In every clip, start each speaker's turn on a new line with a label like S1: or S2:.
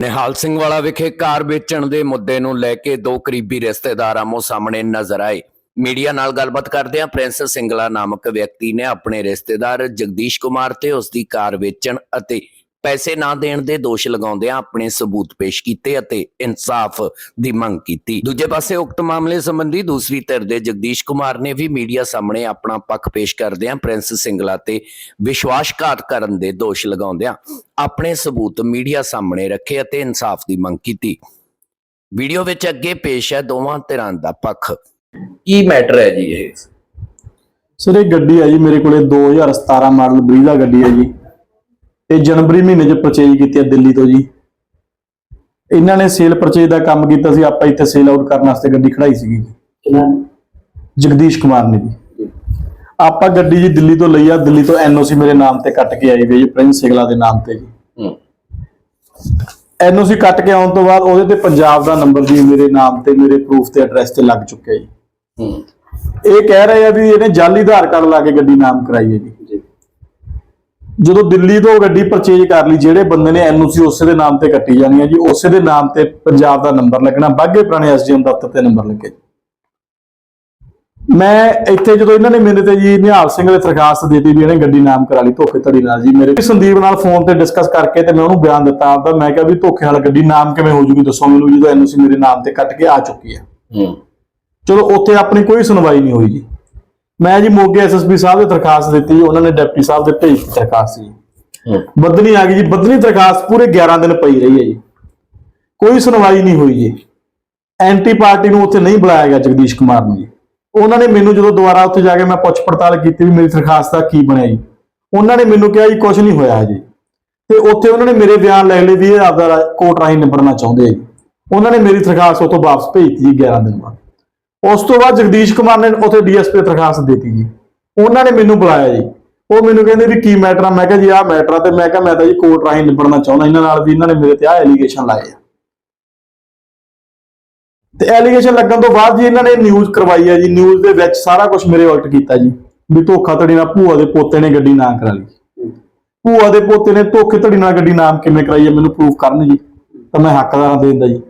S1: ਨਿਹਾਲ ਸਿੰਘ ਵਾਲਾ ਵਿਖੇ ਕਾਰ ਵੇਚਣ ਦੇ ਮੁੱਦੇ ਨੂੰ ਲੈ ਕੇ ਦੋ ਕਰੀਬੀ ਰਿਸ਼ਤੇਦਾਰ ਆਮੋ ਸਾਹਮਣੇ ਨਜ਼ਰ ਆਏ। ਮੀਡੀਆ ਨਾਲ ਗੱਲਬਾਤ ਕਰਦਿਆਂ ਪ੍ਰਿੰਸ ਸਿੰਗਲਾ ਨਾਮਕ ਵਿਅਕਤੀ ਨੇ ਆਪਣੇ ਰਿਸ਼ਤੇਦਾਰ ਜਗਦੀਸ਼ ਕੁਮਾਰ ਤੇ ਉਸ ਦੀ ਕਾਰ ਵੇਚਣ ਅਤੇ ਪੈਸੇ ਨਾ ਦੇਣ ਦੇ ਦੋਸ਼ ਲਗਾਉਂਦਿਆਂ ਆਪਣੇ ਸਬੂਤ ਪੇਸ਼ ਕੀਤੇ ਅਤੇ ਇਨਸਾਫ ਦੀ ਮੰਗ ਕੀਤੀ। ਦੂਜੇ ਪਾਸੇ ਉਕਤ ਮਾਮਲੇ ਸੰਬੰਧੀ ਦੂਸਰੀ ਧਿਰ ਦੇ ਜਗਦੀਸ਼ ਕੁਮਾਰ ਨੇ ਵੀ ਮੀਡੀਆ ਸਾਹਮਣੇ ਆਪਣਾ ਪੱਖ ਪੇਸ਼ ਕਰਦਿਆਂ ਪ੍ਰਿੰਸ ਸਿੰਗਲਾ ਤੇ ਵਿਸ਼ਵਾਸਘਾਤ ਕਰਨ ਦੇ ਦੋਸ਼ ਲਗਾਉਂਦਿਆਂ ਆਪਣੇ ਸਬੂਤ ਮੀਡੀਆ ਸਾਹਮਣੇ ਰੱਖੇ ਅਤੇ ਇਨਸਾਫ ਦੀ ਮੰਗ ਕੀਤੀ। ਵੀਡੀਓ ਵਿੱਚ ਅੱਗੇ ਪੇਸ਼ ਹੈ ਦੋਵਾਂ ਧਿਰਾਂ ਦਾ ਪੱਖ। ਕੀ ਮੈਟਰ ਹੈ ਜੀ ਇਹ?
S2: ਸਰ, ਇਹ ਗੱਡੀ ਹੈ ਜੀ, ਮੇਰੇ ਕੋਲੇ 2017 ਮਾਡਲ ਬਰੀਜ਼ਾ ਗੱਡੀ ਹੈ ਜੀ। ਇਹ ਜਨਵਰੀ ਮਹੀਨੇ 'ਚ ਪਰਚੇਜ ਕੀਤੀ ਹੈ ਦਿੱਲੀ ਤੋਂ ਜੀ। ਇਹਨਾਂ ਨੇ ਸੇਲ ਪਰਚੇਜ ਦਾ ਕੰਮ ਕੀਤਾ ਸੀ ਆਪਾਂ ਇੱਥੇ ਸੇਲ ਆਊਟ ਕਰਨ ਵਾਸਤੇ ਗੱਡੀ ਖੜਾਈ ਸੀਗੀ ਜੀ। ਜਗਦੀਸ਼ ਕੁਮਾਰ ਨੇ ਜੀ। ਆਪਾਂ ਗੱਡੀ ਜੀ ਦਿੱਲੀ ਤੋਂ ਲਈ ਆ ਦਿੱਲੀ ਤੋਂ ਐਨਓਸੀ ਮੇਰੇ ਨਾਮ ਤੇ ਕੱਟ ਕੇ ਆਈ ਵੀ ਜੀ ਪ੍ਰਿੰਸ ਸਿਗਲਾ ਦੇ ਨਾਮ ਤੇ ਜੀ। ਐਨਓਸੀ ਕੱਟ ਕੇ ਆਉਣ ਤੋਂ ਬਾਅਦ ਉਹਦੇ ਤੇ ਪੰਜਾਬ ਦਾ ਨੰਬਰ ਜੀ ਮੇਰੇ ਨਾਮ ਤੇ ਮੇਰੇ ਪ੍ਰੂਫ ਤੇ ਐਡਰੈਸ ਤੇ ਲੱਗ ਚੁੱਕਿਆ ਜੀ। ਇਹ ਕਹਿ ਰਹੇ ਆ ਵੀ ਇਹਨੇ ਜਾਲੀ ਆਧਾਰ ਕਾਰਡ ਲਾ ਕੇ ਗੱਡੀ ਨਾਮ ਕਰਾਈ ਹੈ ਜੀ। ਜਦੋਂ ਦਿੱਲੀ ਤੋਂ ਗੱਡੀ ਪਰਚੇਜ ਕਰ ਲਈ ਜਿਹੜੇ ਬੰਦੇ ਨੇ ਐਨਓਸੀ ਉਸੇ ਦੇ ਨਾਮ ਤੇ ਕੱਟੀ ਜਾਣੀ ਹੈ ਜੀ ਉਸੇ ਦੇ ਨਾਮ ਤੇ ਪੰਜਾਬ ਦਾ ਨੰਬਰ ਲੱਗਣਾ ਬਾਗੇ ਪੁਰਾਣੇ ਐਸਡੀਐਮ ਦਫ਼ਤਰ ਤੇ ਨੰਬਰ ਲੱਗੇ। ਮੈਂ ਇੱਥੇ ਜਦੋਂ ਇਹਨਾਂ ਨੇ ਮੇਰੇ ਤੇ ਜੀ ਨਿਹਾਲ ਸਿੰਘ ਦੇ ਦਰਖਾਸਤ ਦਿੱਤੀ ਵੀ ਇਹਨੇ ਗੱਡੀ ਨਾਮ ਕਰਾ ਲਈ ਧੋਖੇ ਧੜੀ ਨਾਲ ਜੀ ਮੇਰੇ ਸੰਦੀਪ ਨਾਲ ਫੋਨ ਤੇ ਡਿਸਕਸ ਕਰਕੇ ਤੇ ਮੈਂ ਉਹਨੂੰ ਬਿਆਨ ਦਿੱਤਾ ਆਪਦਾ ਮੈਂ ਕਿਹਾ ਵੀ ਧੋਖੇ ਨਾਲ ਗੱਡੀ ਨਾਮ ਕਿਵੇਂ ਹੋ ਜੂਗੀ ਦੱਸੋ ਮੈਨੂੰ ਜਦੋਂ ਐਨਓਸੀ ਮੇਰੇ ਨਾਮ ਤੇ ਕੱਟ ਕੇ ਆ ਚੁੱਕੀ ਹੈ।
S1: ਹੂੰ।
S2: ਚਲੋ ਉੱਥੇ ਆਪਣੀ ਕੋਈ ਸੁਣਵਾਈ ਨਹੀਂ ਹੋਈ ਜੀ। ਮੈਂ ਜੀ ਮੋਗੇ ਐਸਐਸਪੀ ਸਾਹਿਬ ਦੇ ਦਰਖਾਸਤ ਦਿੱਤੀ ਉਹਨਾਂ ਨੇ ਡਿਪਟੀ ਸਾਹਿਬ ਦੇ ਭੇਜ ਦਿੱਤੀ ਦਰਖਾਸਤ ਜੀ। ਬਦਨੀ ਆ ਗਈ ਜੀ ਬਦਨੀ ਦਰਖਾਸਤ ਪੂਰੇ 11 ਦਿਨ ਪਈ ਰਹੀ ਹੈ ਜੀ। ਕੋਈ ਸੁਣਵਾਈ ਨਹੀਂ ਹੋਈ ਜੀ। ਐਂਟੀ ਪਾਰਟੀ ਨੂੰ ਉੱਥੇ ਨਹੀਂ ਬੁਲਾਇਆ ਗਿਆ ਜਗਦੀਸ਼ ਕੁਮਾਰ ਨੂੰ ਜੀ। ਉਹਨਾਂ ਨੇ ਮੈਨੂੰ ਜਦੋਂ ਦੁਬਾਰਾ ਉੱਥੇ ਜਾ ਕੇ ਮੈਂ ਪੁੱਛ ਪੜਤਾਲ ਕੀਤੀ ਵੀ ਮੇਰੀ ਦਰਖਾਸਤ ਦਾ ਕੀ ਬਣਿਆ ਜੀ। ਉਹਨਾਂ ਨੇ ਮੈਨੂੰ ਕਿਹਾ ਜੀ ਕੁਝ ਨਹੀਂ ਹੋਇਆ ਜੀ। ਤੇ ਉੱਥੇ ਉਹਨਾਂ ਨੇ ਮੇਰੇ ਬਿਆਨ ਲੈ ਲਏ ਵੀ ਇਹ ਆਪਦਾ ਕੋਰਟ ਰਾਹੀਂ ਨਿਬੜਨਾ ਚਾਹੁੰਦੇ ਆ ਜੀ। ਉਹਨਾਂ ਨੇ ਮੇਰੀ ਦਰਖਾਸਤ ਉੱਥੋਂ ਵਾਪਸ ਭੇਜਤੀ ਜੀ 11 ਦਿਨ ਬਾਅਦ। ਉਸ ਤੋਂ ਬਾਅਦ ਜਗਦੀਸ਼ ਕੁਮਾਰ ਨੇ ਉੱਥੇ ਡੀਐਸਪੀ ਦਰਖਾਸਤ ਦਿੱਤੀ ਜੀ। ਉਹਨਾਂ ਨੇ ਮੈਨੂੰ ਬੁਲਾਇਆ ਜੀ। ਉਹ ਮੈਨੂੰ ਕਹਿੰਦੇ ਵੀ ਕੀ ਮੈਟਰ ਆ? ਮੈਂ ਕਿਹਾ ਜੀ, ਆਹ ਮੈਟਰ ਆ ਤੇ ਮੈਂ ਕਿਹਾ ਮੈਂ ਤਾਂ ਜੀ ਕੋਰਟ ਰਾਹੀਂ ਨਿਬੜਨਾ ਚਾਹੁੰਦਾ ਇਹਨਾਂ ਨਾਲ ਵੀ ਇਹਨਾਂ ਨੇ ਮੇਰੇ ਤੇ ਆਹ ਐਲੀਗੇਸ਼ਨ ਲਾਏ ਆ। ਤੇ ਐਲੀਗੇਸ਼ਨ ਲੱਗਣ ਤੋਂ ਬਾਅਦ ਜੀ ਇਹਨਾਂ ਨੇ ਨਿਊਜ਼ ਕਰਵਾਈ ਹੈ ਜੀ। ਨਿਊਜ਼ ਦੇ ਵਿੱਚ ਸਾਰਾ ਕੁਝ ਮੇਰੇ ਉਲਟ ਕੀਤਾ ਜੀ। ਵੀ ਧੋਖਾ ਧੜੀ ਨਾਲ ਭੂਆ ਦੇ ਪੋਤੇ ਨੇ ਗੱਡੀ ਨਾ ਕਰਾ ਲਈ। ਭੂਆ ਦੇ ਪੋਤੇ ਨੇ ਧੋਖੇ ਧੜੀ ਨਾਲ ਗੱਡੀ ਨਾਮ ਕਿਵੇਂ ਕਰਾਈ ਹੈ ਮੈਨੂੰ ਪ੍ਰੂਫ ਕਰਨ ਜੀ। ਤਾਂ ਮੈਂ ਹੱਕਦਾਰਾਂ ਦੇ ਦਿੰਦਾ ਜੀ।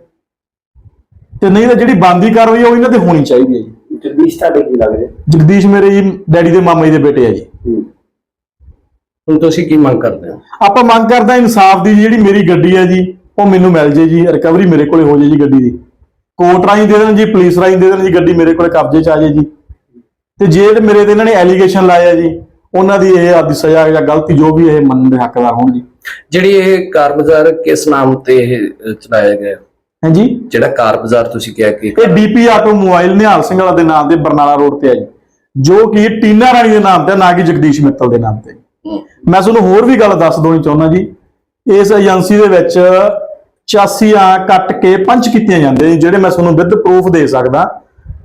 S2: ਤੇ ਨਹੀਂ ਤਾਂ ਜਿਹੜੀ ਬੰਦੀ ਕਾਰਵਾਈ ਆ ਉਹ ਇਹਨਾਂ ਤੇ ਹੋਣੀ ਚਾਹੀਦੀ ਹੈ ਜੀ।
S3: ਜਗਦੀਸ਼ ਤੁਹਾਡੇ ਕੀ ਲੱਗਦੇ?
S2: ਜਗਦੀਸ਼ ਮੇਰੇ ਜੀ ਡੈਡੀ ਦੇ ਮਾਮਾ ਜੀ ਦੇ ਬੇਟੇ ਆ ਜੀ।
S1: ਹੁਣ ਤੁਸੀਂ ਕੀ ਮੰਗ ਕਰਦੇ ਹੋ?
S2: ਆਪਾਂ ਮੰਗ ਕਰਦੇ ਇਨਸਾਫ ਦੀ ਜਿਹੜੀ ਮੇਰੀ ਗੱਡੀ ਹੈ ਜੀ ਉਹ ਮੈਨੂੰ ਮਿਲ ਜੇ ਜੀ ਰਿਕਵਰੀ ਮੇਰੇ ਕੋਲੇ ਹੋ ਜੇ ਜੀ ਗੱਡੀ ਦੀ। ਕੋਰਟ ਰਾਹੀਂ ਦੇ ਦੇਣ ਜੀ ਪੁਲਿਸ ਰਾਹੀਂ ਦੇ ਦੇਣ ਜੀ ਗੱਡੀ ਮੇਰੇ ਕੋਲੇ ਕਬਜ਼ੇ 'ਚ ਆ ਜੇ ਜੀ। ਤੇ ਜੇ ਤੇ ਮੇਰੇ ਤੇ ਇਹਨਾਂ ਨੇ ਐਲੀਗੇਸ਼ਨ ਲਾਇਆ ਜੀ ਉਹਨਾਂ ਦੀ ਇਹ ਆਪਦੀ ਸਜ਼ਾ ਜਾਂ ਗਲਤੀ ਜੋ ਵੀ ਇਹ ਮੰਨਣ ਦੇ ਹੱਕਦਾਰ ਹੋਣ ਜੀ।
S1: ਜਿਹੜੀ ਇਹ ਕਾਰ ਬਾਜ਼ਾਰ ਕਿਸ ਨਾਮ ਤੇ ਇਹ ਅ, ਚਲਾਇਆ ਗਿਆ?
S2: ਹਾਂਜੀ?
S1: ਜਿਹੜਾ ਕਾਰ ਬਾਜ਼ਾਰ ਤੁਸੀਂ ਕਿਹਾ ਕਿ
S2: ਇਹ DP automobile Nihal Singh ਵਾਲਾ ਦੇ ਨਾਮ ਤੇ ਬਰਨਾਲਾ ਰੋਡ ਤੇ ਹੈ ਜੀ। ਜੋ ਕਿ ਟੀਨਾ ਰਾਣੀ ਦੇ ਨਾਮ ਤੇ ਨਾ ਕਿ ਜਗਦੀਸ਼ ਮਿੱਤਲ ਦੇ ਨਾਮ ਤੇ ਮੈਂ ਤੁਹਾਨੂੰ ਹੋਰ ਵੀ ਗੱਲ ਦੱਸ ਦੇਣੀ ਚਾਹੁੰਦਾ ਜੀ। ਇਸ ਏਜੰਸੀ ਦੇ ਵਿੱਚ 84 ਆ ਕੱਟ ਕੇ ਪੰਚ ਕੀਤੀਆਂ ਜਾਂਦੇ ਨੇ ਜਿਹੜੇ ਮੈਂ ਤੁਹਾਨੂੰ ਵਿਦ ਪ੍ਰੂਫ ਦੇ ਸਕਦਾ।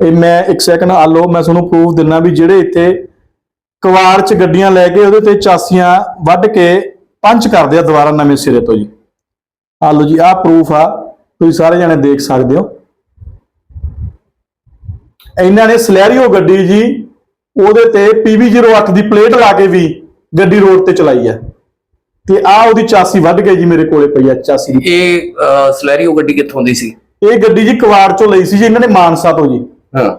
S2: ਇਹ ਮੈਂ ਇੱਕ ਸੈਕਿੰਡ ਆ ਲਓ ਮੈਂ ਤੁਹਾਨੂੰ ਪ੍ਰੂਫ ਦਿੰਨਾ ਵੀ ਜਿਹੜੇ ਇੱਥੇ ਕਵਾੜ 'ਚ ਗੱਡੀਆਂ ਲੈ ਕੇ ਉਹਦੇ ਤੇ ਚਾਸੀਆਂ ਵੱਢ ਕੇ ਪੰਚ ਕਰਦੇ ਆ ਦੁਬਾਰਾ ਨਵੇਂ ਸਿਰੇ ਤੋਂ ਜੀ। ਆ ਲਓ ਜੀ ਆਹ ਪ੍ਰੂਫ ਆ। ਤੁਸੀਂ ਸਾਰੇ ਜਣੇ ਦੇਖ ਸਕਦੇ ਹੋ। ਇਹਨਾਂ ਨੇ ਸਲੈਰੀਓ ਗੱਡੀ ਜੀ ਉਹਦੇ ਤੇ PV08 ਦੀ ਪਲੇਟ ਲਾ ਕੇ ਵੀ ਗੱਡੀ ਰੋਡ ਤੇ ਚਲਾਈ ਹੈ। ਤੇ ਆ ਉਹਦੀ ਚਾਸੀ ਵੱਢ ਗਈ ਜੀ ਮੇਰੇ ਕੋਲੇ ਪਈ ਆ ਚਾਸੀ ਦੀ।
S1: ਇਹ ਸਲੈਰੀਓ ਗੱਡੀ ਕਿੱਥੋਂ ਦੀ ਸੀ?
S2: ਇਹ ਗੱਡੀ ਜੀ ਕਵਾੜ ਚੋਂ ਲਈ ਸੀ ਜੀ ਇਹਨਾਂ ਨੇ ਮਾਨਸਾ ਤੋਂ ਜੀ।
S1: ਹਾਂ।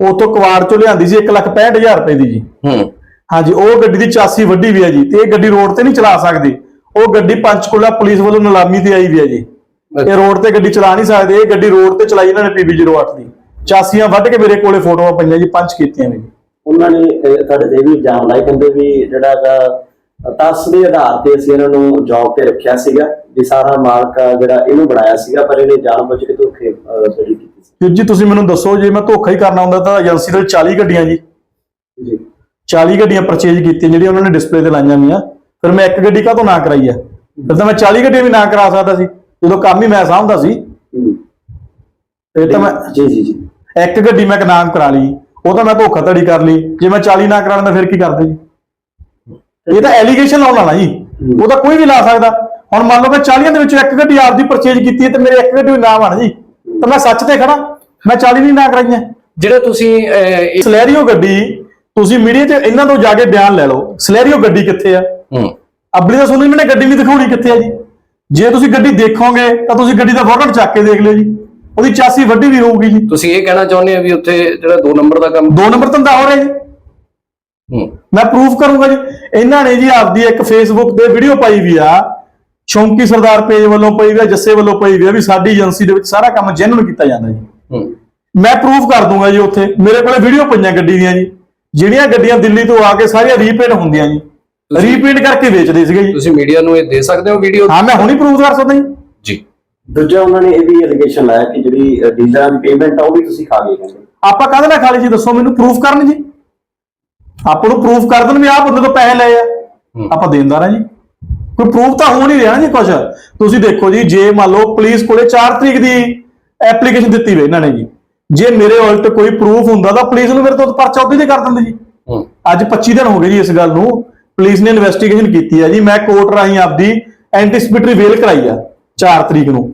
S2: ਉਤੋਂ ਕਵਾੜ ਚੋਂ ਲਿਆਂਦੀ ਸੀ 165000 ਰੁਪਏ ਦੀ ਜੀ।
S1: ਹੂੰ।
S2: ਹਾਂਜੀ ਉਹ ਗੱਡੀ ਦੀ ਚਾਸੀ ਵੱਡੀ ਵੀ ਹੈ ਜੀ ਤੇ ਇਹ ਗੱਡੀ ਰੋਡ ਤੇ ਨਹੀਂ ਚਲਾ ਸਕਦੀ। ਉਹ ਗੱਡੀ ਪੰਚਕੂਲਾ ਪੁਲਿਸ ਵੱਲੋਂ ਨਿਲਾਮੀ ਤੇ ਆਈ ਵੀ ਹੈ ਜੀ। ਇਹ ਰੋਡ ਤੇ ਗੱਡੀ ਚਲਾ ਨਹੀਂ ਸਕਦੇ ਇਹ ਗੱਡੀ ਰੋਡ ਤੇ ਚਲਾਈ ਇਹਨਾਂ ਨੇ PB08 ਦੀ। ਚਾਸੀਆਂ ਵੱਢ ਕੇ ਮੇਰੇ ਕੋਲੇ ਫੋਟੋਆਂ ਪਈਆਂ ਜੀ ਪੰਚ ਕੀਤੀਆਂ ਨੇ
S3: ਉਹਨਾਂ ਨੇ ਤੁਹਾਡੇ ਤੇ ਵੀ ਇਲਜ਼ਾਮ ਲਾਏ ਕਹਿੰਦੇ ਵੀ ਜਿਹੜਾ ਹੈਗਾ ਤਸ ਦੇ ਆਧਾਰ ਤੇ ਅਸੀਂ ਇਹਨਾਂ ਨੂੰ ਜੌਬ ਤੇ ਰੱਖਿਆ ਸੀਗਾ ਵੀ ਸਾਰਾ ਮਾਲਕ ਜਿਹੜਾ ਇਹਨੂੰ ਬਣਾਇਆ ਸੀਗਾ ਪਰ ਇਹਨੇ ਜਾਣਬੁੱਝ ਕੇ ਧੋਖੇ ਜਿਹੜੀ ਕੀਤੀ ਸੀ।
S2: ਜੀ ਤੁਸੀਂ ਮੈਨੂੰ ਦੱਸੋ ਜੇ ਮੈਂ ਧੋਖਾ ਹੀ ਕਰਨਾ ਹੁੰਦਾ ਤਾਂ ਏਜੰਸੀ ਦੇ 40 ਗੱਡੀਆਂ ਜੀ।
S3: ਜੀ।
S2: 40 ਗੱਡੀਆਂ ਪਰਚੇਜ ਕੀਤੀਆਂ ਜਿਹੜੀਆਂ ਉਹਨਾਂ ਨੇ ਡਿਸਪਲੇ ਤੇ ਲਾਈਆਂ ਵੀਆਂ ਫਿਰ ਮੈਂ ਇੱਕ ਗੱਡੀ ਕਾਹਤੋਂ ਨਾ ਕਰਾਈ ਆ? ਫਿਰ ਤਾਂ ਮੈਂ 40 ਗੱਡੀਆਂ ਵੀ ਨਾ ਕਰਾ ਸਕਦਾ ਸੀ। ਜਦੋਂ ਕੰਮ ਹੀ ਮੈਂ ਸਾਂਭਦਾ ਸੀ। ਇਹ ਤਾਂ ਮੈਂ
S3: ਜੀ ਜੀ ਜੀ।
S2: ਇੱਕ ਗੱਡੀ ਮੈਂ ਨਾਮ ਕਰਾ ਲਈ ਉਹ ਤਾਂ ਮੈਂ ਧੋਖਾ ਧੜੀ ਕਰ ਲਈ ਜੇ ਮੈਂ 40 ਨਾ ਕਰਾਉਂਦਾ ਫਿਰ ਕੀ ਕਰਦੇ ਜੀ? ਇਹ ਤਾਂ ਐਲੀਗੇਸ਼ਨ ਲਾਉਣ ਵਾਲਾ ਜੀ ਉਹ ਤਾਂ ਕੋਈ ਵੀ ਲਾ ਸਕਦਾ। ਹੁਣ ਮੰਨ ਲਓ ਮੈਂ 40 ਦੇ ਵਿੱਚੋਂ ਇੱਕ ਗੱਡੀ ਆਪਦੀ ਪਰਚੇਜ ਕੀਤੀ ਹੈ ਤੇ ਮੇਰੇ ਇੱਕ ਗੱਡੀ ਵੀ ਨਾਮ ਆਣ ਜੀ ਤਾਂ ਮੈਂ ਸੱਚ ਤੇ ਖੜਾ ਮੈਂ 40 ਨਹੀਂ ਨਾ ਕਰਾਈਆਂ।
S1: ਜਿਹੜਾ ਤੁਸੀਂ
S2: ਸਲੈਰੀਓ ਗੱਡੀ ਤੁਸੀਂ ਮੀਡੀਆ 'ਚ ਇਹਨਾਂ ਤੋਂ ਜਾ ਕੇ ਬਿਆਨ ਲੈ ਲਓ ਸਲੈਰੀਓ ਗੱਡੀ ਕਿੱਥੇ ਆ?
S1: ਹੂੰ।
S2: ਅਬਲੀ ਤਾਂ ਤੁਹਾਨੂੰ ਇਹਨਾਂ ਨੇ ਗੱਡੀ ਨਹੀਂ ਦਿਖਾਉਣੀ ਕਿੱਥੇ ਆ ਜੀ? ਜੇ ਤੁਸੀਂ ਗੱਡੀ ਦੇਖੋਗੇ ਤਾਂ ਤੁਸੀਂ ਗੱਡੀ ਦਾ ਵਾਰੰਟ ਚੱਕ ਕੇ ਦੇਖ ਲਿਓ ਜੀ। ਉਹਦੀ ਚਾਸੀ ਵੱਡੀ ਵੀ ਹੋਊਗੀ ਜੀ।
S4: ਤੁਸੀਂ ਇਹ ਕਹਿਣਾ ਚਾਹੁੰਦੇ ਆ ਵੀ ਉੱਥੇ ਜਿਹੜਾ 2 ਨੰਬਰ ਦਾ ਕੰਮ
S2: ਦੋ ਨੰਬਰ ਧੰਦਾ ਹੋ ਰਿਹਾ ਜੀ।
S4: ਹੂੰ।
S2: ਮੈਂ ਪ੍ਰੂਫ ਕਰੂੰਗਾ ਜੀ। ਇਹਨਾਂ ਨੇ ਜੀ ਆਪਦੀ ਇੱਕ ਫੇਸਬੁੱਕ ਤੇ ਵੀਡੀਓ ਪਾਈ ਵੀ ਆ। ਸ਼ੌਂਕੀ ਸਰਦਾਰ ਪੇਜ ਵੱਲੋਂ ਪਈ ਵੀ ਆ ਜੱਸੇ ਵੱਲੋਂ ਪਈ ਵੀ ਆ ਵੀ ਸਾਡੀ ਏਜੰਸੀ ਦੇ ਵਿੱਚ ਸਾਰਾ ਕੰਮ ਜੈਨੂਨ ਕੀਤਾ ਜਾਂਦਾ ਜੀ।
S4: ਹੂੰ।
S2: ਮੈਂ ਪ੍ਰੂਫ ਕਰ ਦੂੰਗਾ ਜੀ ਉੱਥੇ। ਮੇਰੇ ਕੋਲੇ ਵੀਡੀਓ ਪਈਆਂ ਗੱਡੀ ਦੀਆਂ ਜੀ। ਜਿਹੜੀਆਂ ਗੱਡੀਆਂ ਦਿੱਲੀ ਤੋਂ ਆ ਕੇ ਸਾਰੀਆਂ ਰੀਪੇਂਟ ਹੁੰਦੀਆਂ ਜੀ। ਰੀਪੇਂਟ ਕਰਕੇ ਵੇਚਦੇ ਸੀਗੇ ਜੀ।
S4: ਤੁਸੀਂ ਮੀਡੀਆ ਨੂੰ ਇਹ ਦੇ ਸਕਦੇ ਹੋ ਵੀਡੀਓ
S2: ਹਾਂ ਮੈਂ ਹੁਣੀ ਪ੍ਰੂਫ ਕਰ ਸਕਦਾ ਜੀ।
S4: ਜੀ।
S3: ਦੂਜਾ ਉਹਨਾਂ ਨੇ ਇਹ ਵੀ ਐਲੀਗੇਸ਼ਨ ਲਾਇਆ ਕਿ ਜਿਹੜੀ ਡੀਲਰਾਂ ਦੀ ਪੇਮੈਂਟ ਆ ਉਹ ਵੀ ਤੁਸੀਂ ਖਾ ਗਏ ਕਹਿੰਦੇ
S2: ਆਪਾਂ ਕਾਹਦੇ ਨਾਲ ਖਾਲੀ ਜੀ? ਦੱਸੋ ਮੈਨੂੰ ਪ੍ਰੂਫ ਕਰਨ ਜੀ। ਆਪਾਂ ਨੂੰ ਪ੍ਰੂਫ ਕਰ ਦੇਣ ਵੀ ਆਹ ਬੰਦੇ ਤੋਂ ਪੈਸੇ ਲਏ ਆ। ਆਪਾਂ ਦੇਣਦਾਰ ਆ ਜੀ। ਕੋਈ ਪ੍ਰੂਫ ਤਾਂ ਹੋ ਨਹੀਂ ਰਿਹਾ ਨਾ ਜੀ ਕੁਝ ਤੁਸੀਂ ਦੇਖੋ ਜੀ ਜੇ ਮੰਨ ਲਓ ਪੁਲਿਸ ਕੋਲੇ 4 ਤਰੀਕ ਦੀ ਐਪਲੀਕੇਸ਼ਨ ਦਿੱਤੀ ਵੇ ਇਹਨਾਂ ਨੇ ਜੀ। ਜੇ ਮੇਰੇ ਉਲਟ ਕੋਈ ਪ੍ਰੂਫ ਹੁੰਦਾ ਤਾਂ ਪੁਲਿਸ ਨੂੰ ਮੇਰੇ ਤੋਂ ਪਰਚਾ ਉੱਤੇ ਕਰ ਦਿੰਦੇ ਜੀ। ਅੱਜ 25 ਦਿਨ ਹੋ ਗਏ ਜੀ ਇਸ ਗੱਲ ਨੂੰ। ਪੁਲਿਸ ਨੇ ਇਨਵੈਸਟੀਗੇਸ਼ਨ ਕੀਤੀ ਹੈ ਜੀ। ਮੈਂ ਕੋਰਟ ਰਾਹੀਂ ਆਪਦੀ ਐਂਟੀਸਪਿਟਰੀ ਵੇਲ ਕਰਾਈ ਆ 4 ਤਰੀਕ ਨੂੰ।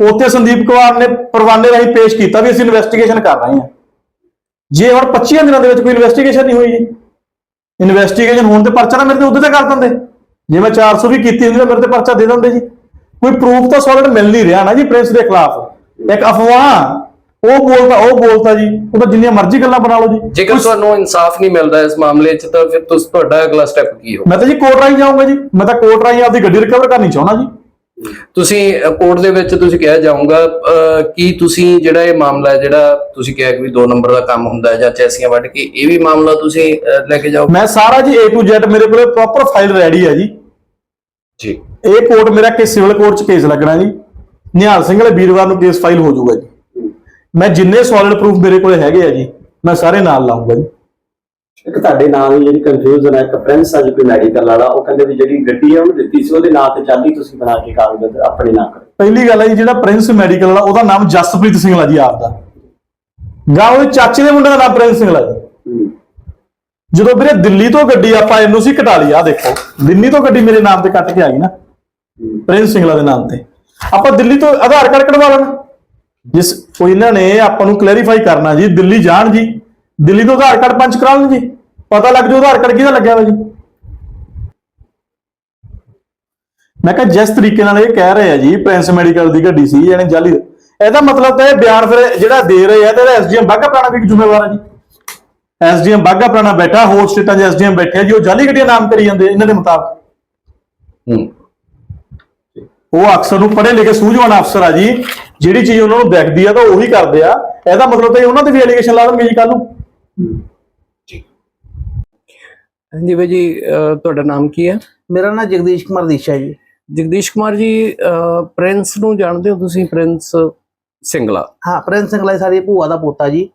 S2: ਉੱਥੇ ਸੰਦੀਪ ਕੁਮਾਰ ਨੇ ਪਰਵਾਨੇ ਰਾਹੀਂ ਪੇਸ਼ ਕੀਤਾ ਵੀ ਅਸੀਂ ਇਨਵੈਸਟੀਗੇਸ਼ਨ ਕਰ ਰਹੇ ਹਾਂ। ਜੇ ਹੁਣ 25 ਦਿਨਾਂ ਦੇ ਵਿੱਚ ਕੋਈ ਇਨਵੈਸਟੀਗੇਸ਼ਨ ਨਹੀਂ ਹੋਈ ਜੀ ਇਨਵੈਸਟੀਗੇਸ਼ਨ ਹੋਣ ਤੇ ਪਰਚਾ ਨਾ ਮੇਰੇ ਤੇ ਉਹਦੇ ਤੇ ਕਰ ਦਿੰਦੇ। ਜੇ ਮੈਂ 400 ਵੀ ਕੀਤੀ ਹੁੰਦੀ ਤਾਂ ਮੇਰੇ ਤੇ ਪਰਚਾ ਦੇ ਦਿੰਦੇ ਜੀ। ਕੋਈ ਪ੍ਰੂਫ ਤਾਂ ਸੋਲਿਡ ਮਿਲ ਨਹੀਂ ਰਿਹਾ ਨਾ ਜੀ ਪ੍ਰਿੰਸ ਦੇ ਖਿਲਾਫ। ਇੱਕ ਅਫਵਾਹ ਉਹ ਬੋਲਦਾ ਉਹ ਬੋਲਦਾ ਜੀ। ਉਹ ਤਾਂ ਜਿੰਨੀਆਂ ਮਰਜ਼ੀ ਗੱਲਾਂ ਬਣਾ ਲਓ ਜੀ।
S4: ਜੇਕਰ ਤੁਹਾਨੂੰ ਇਨਸਾਫ ਨਹੀਂ ਮਿਲਦਾ ਇਸ ਮਾਮਲੇ 'ਚ ਤਾਂ ਫਿਰ ਤੁਸੀਂ ਤੁਹਾਡਾ ਅਗਲਾ ਸਟੈਪ ਕੀ ਹੋ
S2: ਮੈਂ ਤਾਂ ਜੀ ਕੋਰਟ ਰਾਹੀਂ ਜਾਊਂਗਾ ਜੀ। ਮੈਂ ਤਾਂ ਕੋਰਟ ਰਾਹੀਂ ਆਪਦੀ ਗੱਡੀ ਰਿਕਵਰ ਕਰਨੀ ਚਾਹੁੰਦਾ ਜੀ।
S4: ਤੁਸੀਂ ਕੋਰਟ ਦੇ ਵਿੱਚ ਤੁਸੀਂ ਕਿਹਾ ਜਾਊਗਾ ਕੀ ਤੁਸੀਂ ਜਿਹੜਾ ਇਹ ਮਾਮਲਾ ਹੈ ਜਿਹੜਾ ਤੁਸੀਂ ਕਿਹਾ ਕਿ ਵੀ 2 ਨੰਬਰ ਦਾ ਕੰਮ ਹੁੰਦਾ ਹੈ ਜਾਂ ਚੈਸੀਆਂ ਵੱਢ ਕੇ ਇਹ ਵੀ ਮਾਮਲਾ ਤੁਸੀਂ ਲੈ ਕੇ ਜਾਓ
S2: ਮੈਂ ਸਾਰਾ ਜੀ A to Z ਮੇਰੇ ਕੋਲੇ ਪ੍ਰੋਪਰ ਫਾਈਲ ਰੈਡੀ ਹੈ ਜੀ।
S4: ਜੀ।
S2: ਇਹ ਕੋਰਟ ਮੇਰਾ ਕਿ ਸਿਵਲ ਕੋਰਟ ਚ ਕੇਸ ਲੱਗਣਾ ਜੀ। ਨਿਹਾਲ ਸਿੰਘ ਵਾਲੇ ਵੀਰਵਾਰ ਨੂੰ ਕੇਸ ਫਾਈਲ ਹੋ ਜਾਊਗਾ ਜੀ। ਮੈਂ ਜਿੰਨੇ ਸੋਲਿਡ ਪ੍ਰੂਫ ਮੇਰੇ ਕੋਲੇ ਹੈਗੇ ਆ ਜੀ ਮੈਂ ਸਾਰੇ ਨਾਲ ਲਾਉਂਗਾ ਜੀ।
S3: ਇੱਕ ਤੁਹਾਡੇ ਨਾਲ ਜਿਹੜੀ ਕਨਫਿਊਜ਼ਨ ਹੈ ਇੱਕ ਪ੍ਰਿੰਸ ਅੱਜ ਕੋਈ ਮੈਡੀਕਲ ਵਾਲਾ ਉਹ ਕਹਿੰਦੇ ਵੀ ਜਿਹੜੀ ਗੱਡੀ ਹੈ ਉਹਨੂੰ ਦਿੱਤੀ ਸੀ ਉਹਦੇ ਨਾਂ ਤੇ ਚਾਲੀ ਤੁਸੀਂ ਬਣਾ ਕੇ ਕਾਗਜ਼ ਆਪਣੇ ਨਾਂ ਕਰੋ
S2: ਪਹਿਲੀ ਗੱਲ ਹੈ ਜੀ ਜਿਹੜਾ ਪ੍ਰਿੰਸ ਮੈਡੀਕਲ ਵਾਲਾ ਉਹਦਾ ਨਾਮ ਜਸਪ੍ਰੀਤ ਸਿੰਘ ਲਾ ਜੀ ਆਪ ਦਾ। ਗਾ ਉਹਦੇ ਚਾਚੇ ਦੇ ਮੁੰਡੇ ਦਾ ਨਾਮ ਪ੍ਰਿੰਸ ਸਿੰਘ ਲਾ ਜੀ। ਜਦੋਂ ਵੀਰੇ ਦਿੱਲੀ ਤੋਂ ਗੱਡੀ ਆਪਾਂ ਐਨਓਸੀ ਕਟਾ ਲਈ ਆ ਦੇਖੋ ਦਿੱਲੀ ਤੋਂ ਗੱਡੀ ਮੇਰੇ ਨਾਮ ਤੇ ਕੱਟ ਕੇ ਆ ਗਈ ਨਾ ਪ੍ਰਿੰਸ ਸਿੰਘਲਾ ਦੇ ਨਾਮ ਤੇ। ਆਪਾਂ ਦਿੱਲੀ ਤੋਂ ਆਧਾਰ ਕਾਰਡ ਕਢਵਾ ਲੈਣਾ। ਜਿਸ ਕੋਈ ਇਹਨਾਂ ਨੇ ਆਪਾਂ ਨੂੰ ਕਲੈਰੀਫਾਈ ਕਰਨਾ ਜੀ ਦਿੱਲੀ ਜਾਣ ਜੀ ਦਿੱਲੀ ਤੋਂ ਆਧਾਰ ਕਾਰਡ ਪੰਚ ਕਰਾ ਲੈਣ ਜੀ ਪਤਾ ਲੱਗ ਜੂ ਆਧਾਰ ਕਾਰਡ ਕਿਹਦਾ ਲੱਗਿਆ ਹੋਇਆ ਜੀ। ਮੈਂ ਕਿਹਾ ਜਿਸ ਤਰੀਕੇ ਨਾਲ ਇਹ ਕਹਿ ਰਹੇ ਆ ਜੀ ਪ੍ਰਿੰਸ ਮੈਡੀਕਲ ਦੀ ਗੱਡੀ ਸੀ ਇਹਨੇ ਜਾਲੀ ਇਹਦਾ ਮਤਲਬ ਤਾਂ ਇਹ ਬਿਆਨ ਫਿਰ ਜਿਹੜਾ ਦੇ ਰਹੇ ਆ ਤੇ ਐਸਡੀਐਮ ਬਾਗਾ ਪੁਰਾਣਾ ਵੀ ਜ਼ਿੰਮੇਵਾਰ ਆ ਜੀ। ਐਸਡੀਐਮ ਬਾਗਾ ਪੁਰਾਣਾ ਬੈਠਾ ਹੋਰ ਸਟੇਟਾਂ 'ਚ ਐਸਡੀਐਮ ਬੈਠੇ ਆ ਜੀ ਉਹ ਜਾਲੀ ਗੱਡੀਆਂ ਨਾਮ ਕਰੀ ਜਾਂਦੇ ਇਹਨਾਂ ਦੇ ਮੁਤਾਬਕ।
S4: ਹੂੰ।
S2: ਉਹ ਅਕਸਰ ਨੂੰ ਪੜ੍ਹੇ ਲਿਖੇ ਸੂਝਵਾਨ ਅਫਸਰ ਆ ਜੀ ਜਿਹੜੀ ਚੀਜ਼ ਉਹਨਾਂ ਨੂੰ ਦਿਖਦੀ ਆ ਤਾਂ ਉਹੀ ਕਰਦੇ ਆ। ਇਹਦਾ ਮਤਲਬ ਤਾਂ ਇਹ ਉਹਨਾਂ ਤੇ ਵੀ ਐਲੀਗੇਸ਼ਨ ਲਾ ਦੇਣਗੇ ਜੀ ਕੱਲ ਨੂੰ।
S4: ਹਾਂਜੀ ਬਾਈ ਜੀ ਤੁਹਾਡਾ ਨਾਮ ਕੀ ਹੈ
S5: ਮੇਰਾ ਨਾਮ ਜਗਦੀਸ਼ ਕੁਮਾਰ ਦੀਸ਼ਾ ਜੀ।
S4: ਜਗਦੀਸ਼ ਕੁਮਾਰ ਜੀ ਅਹ, ਪ੍ਰਿੰਸ ਨੂੰ ਜਾਣਦੇ ਹੋ ਤੁਸੀਂ ਪ੍ਰਿੰਸ ਸਿੰਗਲਾ?
S5: ਹਾਂ ਪ੍ਰਿੰਸ ਸਿੰਘਲਾ ਸਾਡੀ ਭੂਆ ਦਾ ਪੋਤਾ ਜੀ।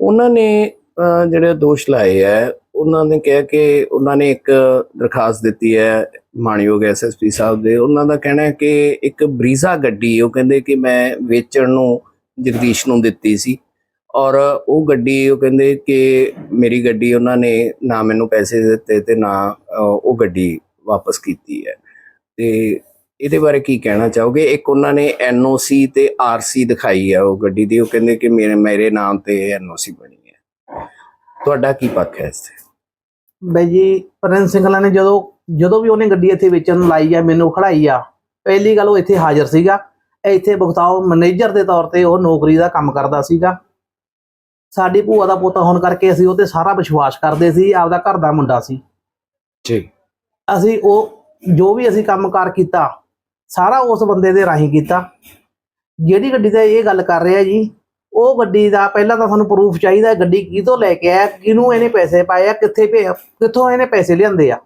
S4: ਉਹਨਾਂ ਨੇ ਜਿਹੜੇ ਦੋਸ਼ ਲਾਏ ਹੈ ਉਹਨਾਂ ਨੇ ਕਿਹਾ ਕਿ ਉਹਨਾਂ ਨੇ ਇੱਕ ਦਰਖਾਸਤ ਦਿੱਤੀ ਹੈ ਮਾਨਯੋਗ ਐਸਐਸਪੀ ਸਾਹਿਬ ਦੇ। ਉਹਨਾਂ ਦਾ ਕਹਿਣਾ ਹੈ ਕਿ ਇੱਕ ਬਰੀਜ਼ਾ ਗੱਡੀ, ਉਹ ਕਹਿੰਦੇ ਕਿ ਮੈਂ ਵੇਚਣ ਨੂੰ ਜਗਦੀਸ਼ ਨੂੰ ਦਿੱਤੀ ਸੀ। ਔਰ ਉਹ ਗੱਡੀ, ਉਹ ਕਹਿੰਦੇ ਕਿ ਮੇਰੀ ਗੱਡੀ ਉਹਨਾਂ ਨੇ ਨਾ ਮੈਨੂੰ ਪੈਸੇ ਦਿੱਤੇ ਤੇ ਨਾ ਉਹ ਗੱਡੀ ਵਾਪਸ ਕੀਤੀ ਹੈ। ਤੇ ਇਹਦੇ ਬਾਰੇ ਕੀ ਕਹਿਣਾ ਚਾਹੋਗੇ? ਇੱਕ ਉਹਨਾਂ ਨੇ ਐਨਓਸੀ ਤੇ ਆਰਸੀ ਦਿਖਾਈ ਹੈ ਉਹ ਗੱਡੀ ਦੀ। ਉਹ ਕਹਿੰਦੇ ਕਿ ਮੇਰੇ ਮੇਰੇ ਨਾਮ ਤੇ ਐਨਓਸੀ ਬਣੀ ਹੈ। ਤੁਹਾਡਾ ਕੀ ਪੱਖ ਹੈ ਇਸ ਤੇ?
S5: ਬਈ ਜੀ ਪ੍ਰਿੰਸ ਸਿੰਘਲਾ ਨੇ ਜਦੋਂ ਜਦੋਂ ਵੀ ਉਹਨੇ ਗੱਡੀ ਇੱਥੇ ਵੇਚਣ ਲਾਈ ਆ ਮੈਨੂੰ ਖੜਾਈ ਆ ਪਹਿਲੀ ਗੱਲ ਉਹ ਇੱਥੇ ਹਾਜ਼ਰ ਸੀਗਾ। ਇੱਥੇ ਬਖਤਾਓ ਮੈਨੇਜਰ ਦੇ ਤੌਰ ਤੇ ਉਹ ਨੌਕਰੀ ਦਾ ਕੰਮ ਕਰਦਾ ਸੀਗਾ। ਸਾਡੀ ਭੂਆ ਦਾ ਪੋਤਾ ਹੋਣ ਕਰਕੇ ਅਸੀਂ ਉਹ ਤੇ ਸਾਰਾ ਵਿਸ਼ਵਾਸ ਕਰਦੇ ਸੀ ਆਪਦਾ ਘਰ ਦਾ ਮੁੰਡਾ ਸੀ।
S4: ਜੀ।
S5: ਅਸੀਂ ਉਹ ਜੋ ਵੀ ਅਸੀਂ ਕੰਮਕਾਰ ਕੀਤਾ ਸਾਰਾ ਉਸ ਬੰਦੇ ਦੇ ਰਾਹੀਂ ਕੀਤਾ। ਜਿਹੜੀ ਗੱਡੀ ਦਾ ਇਹ ਗੱਲ ਕਰ ਰਿਹਾ ਜੀ ਉਹ ਗੱਡੀ ਦਾ ਪਹਿਲਾਂ ਤਾਂ ਸਾਨੂੰ ਪ੍ਰੂਫ ਚਾਹੀਦਾ ਗੱਡੀ ਕਿਤੋਂ ਲੈ ਕੇ ਆਇਆ ਕਿਹਨੂੰ ਇਹਨੇ ਪੈਸੇ ਪਾਏ ਆ ਕਿੱਥੇ ਭੇ ਕਿੱਥੋਂ ਇਹਨੇ ਪੈਸੇ ਲਿਆਂਦੇ ਆ।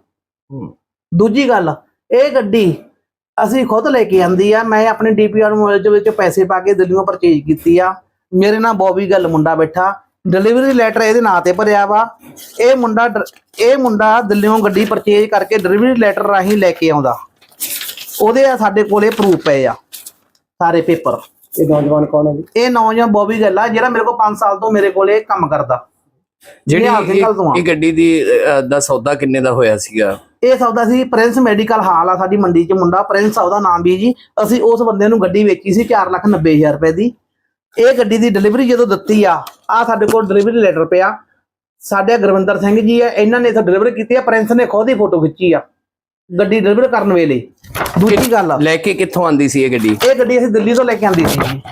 S5: ਦੂਜੀ ਗੱਲ ਇਹ ਗੱਡੀ ਅਸੀਂ ਖੁਦ ਲੈ ਕੇ ਆਂਦੀ ਆ ਮੈਂ ਆਪਣੇ ਡੀਪੀਆਰ ਮੋਬਾਈਲ ਦੇ ਵਿੱਚ ਪੈਸੇ ਪਾ ਕੇ ਦਿੱਲੀੋਂ ਪਰਚੇਜ ਕੀਤੀ ਆ। ਮੇਰੇ ਨਾਲ ਬੌਬੀ ਗੱਲ ਮੁੰਡਾ ਬੈਠਾ ਡਿਲੀਵਰੀ ਲੈਟਰ ਇਹਦੇ ਨਾਂ ਤੇ ਭਰਿਆ ਵਾ। ਇਹ ਮੁੰਡਾ ਇਹ ਮੁੰਡਾ ਦਿੱਲੀੋਂ ਗੱਡੀ ਪਰਚੇਜ ਕਰਕੇ ਡਿਲੀਵਰੀ ਲੈਟਰ ਰਾਹੀਂ ਲੈ ਕੇ ਆਉਂਦਾ। ਉਹਦੇ ਆ ਸਾਡੇ ਕੋਲੇ ਪ੍ਰੂਫ ਪਏ ਆ ਸਾਰੇ ਪੇਪਰ
S3: ਇਹ ਨੌਜਵਾਨ ਕੌਣ ਹੈ ਜੀ?
S5: ਇਹ ਨੌਜਵਾਨ ਬੌਬੀ ਗੱਲ ਆ ਜਿਹੜਾ ਮੇਰੇ ਕੋਲ 5 ਸਾਲ ਤੋਂ ਮੇਰੇ ਕੋਲੇ ਕੰਮ ਕਰਦਾ।
S4: ਜਿਹੜੀ ਇਹ- ਗੱਡੀ ਦੀ ਦਾ ਸੌਦਾ ਕਿੰਨੇ ਦਾ ਹੋਇਆ ਸੀਗਾ?
S5: ਇਹ ਸੌਦਾ ਸੀ ਪ੍ਰਿੰਸ ਮੈਡੀਕਲ ਹਾਲ ਆ ਸਾਡੀ ਮੰਡੀ 'ਚ ਮੁੰਡਾ ਪ੍ਰਿੰਸ ਆ ਉਹਦਾ ਨਾਮ ਵੀ ਜੀ। ਅਸੀਂ ਉਸ ਬੰਦੇ ਨੂੰ ਗੱਡੀ ਵੇਚੀ ਸੀ 490000 ਰੁਪਏ ਦੀ। ਇਹ ਗੱਡੀ ਦੀ ਡਿਲੀਵਰੀ ਜਦੋਂ ਦਿੱਤੀ ਆ ਆ ਸਾਡੇ ਕੋਲ ਡਿਲੀਵਰੀ ਲੈਟਰ ਪਿਆ। ਸਾਡੇ ਗੁਰਵਿੰਦਰ ਸਿੰਘ ਜੀ ਆ ਇਹਨਾਂ ਨੇ ਇਥੇ ਡਿਲੀਵਰੀ ਕੀਤੀ ਆ ਪ੍ਰਿੰਸ ਨੇ ਖੁਦ ਹੀ ਫੋਟੋ ਖਿੱਚੀ ਆ। ਗੱਡੀ ਡਿਲੀਵਰ ਕਰਨ ਵੇਲੇ। ਦੂਜੀ ਗੱਲ।
S4: ਲੈ ਕੇ ਕਿੱਥੋਂ ਆਂਦੀ ਸੀ ਇਹ ਗੱਡੀ?
S5: ਇਹ ਗੱਡੀ ਅਸੀਂ ਦਿੱਲੀ ਤੋਂ ਲੈ ਕੇ ਆਂਦੀ ਸੀ ਜੀ।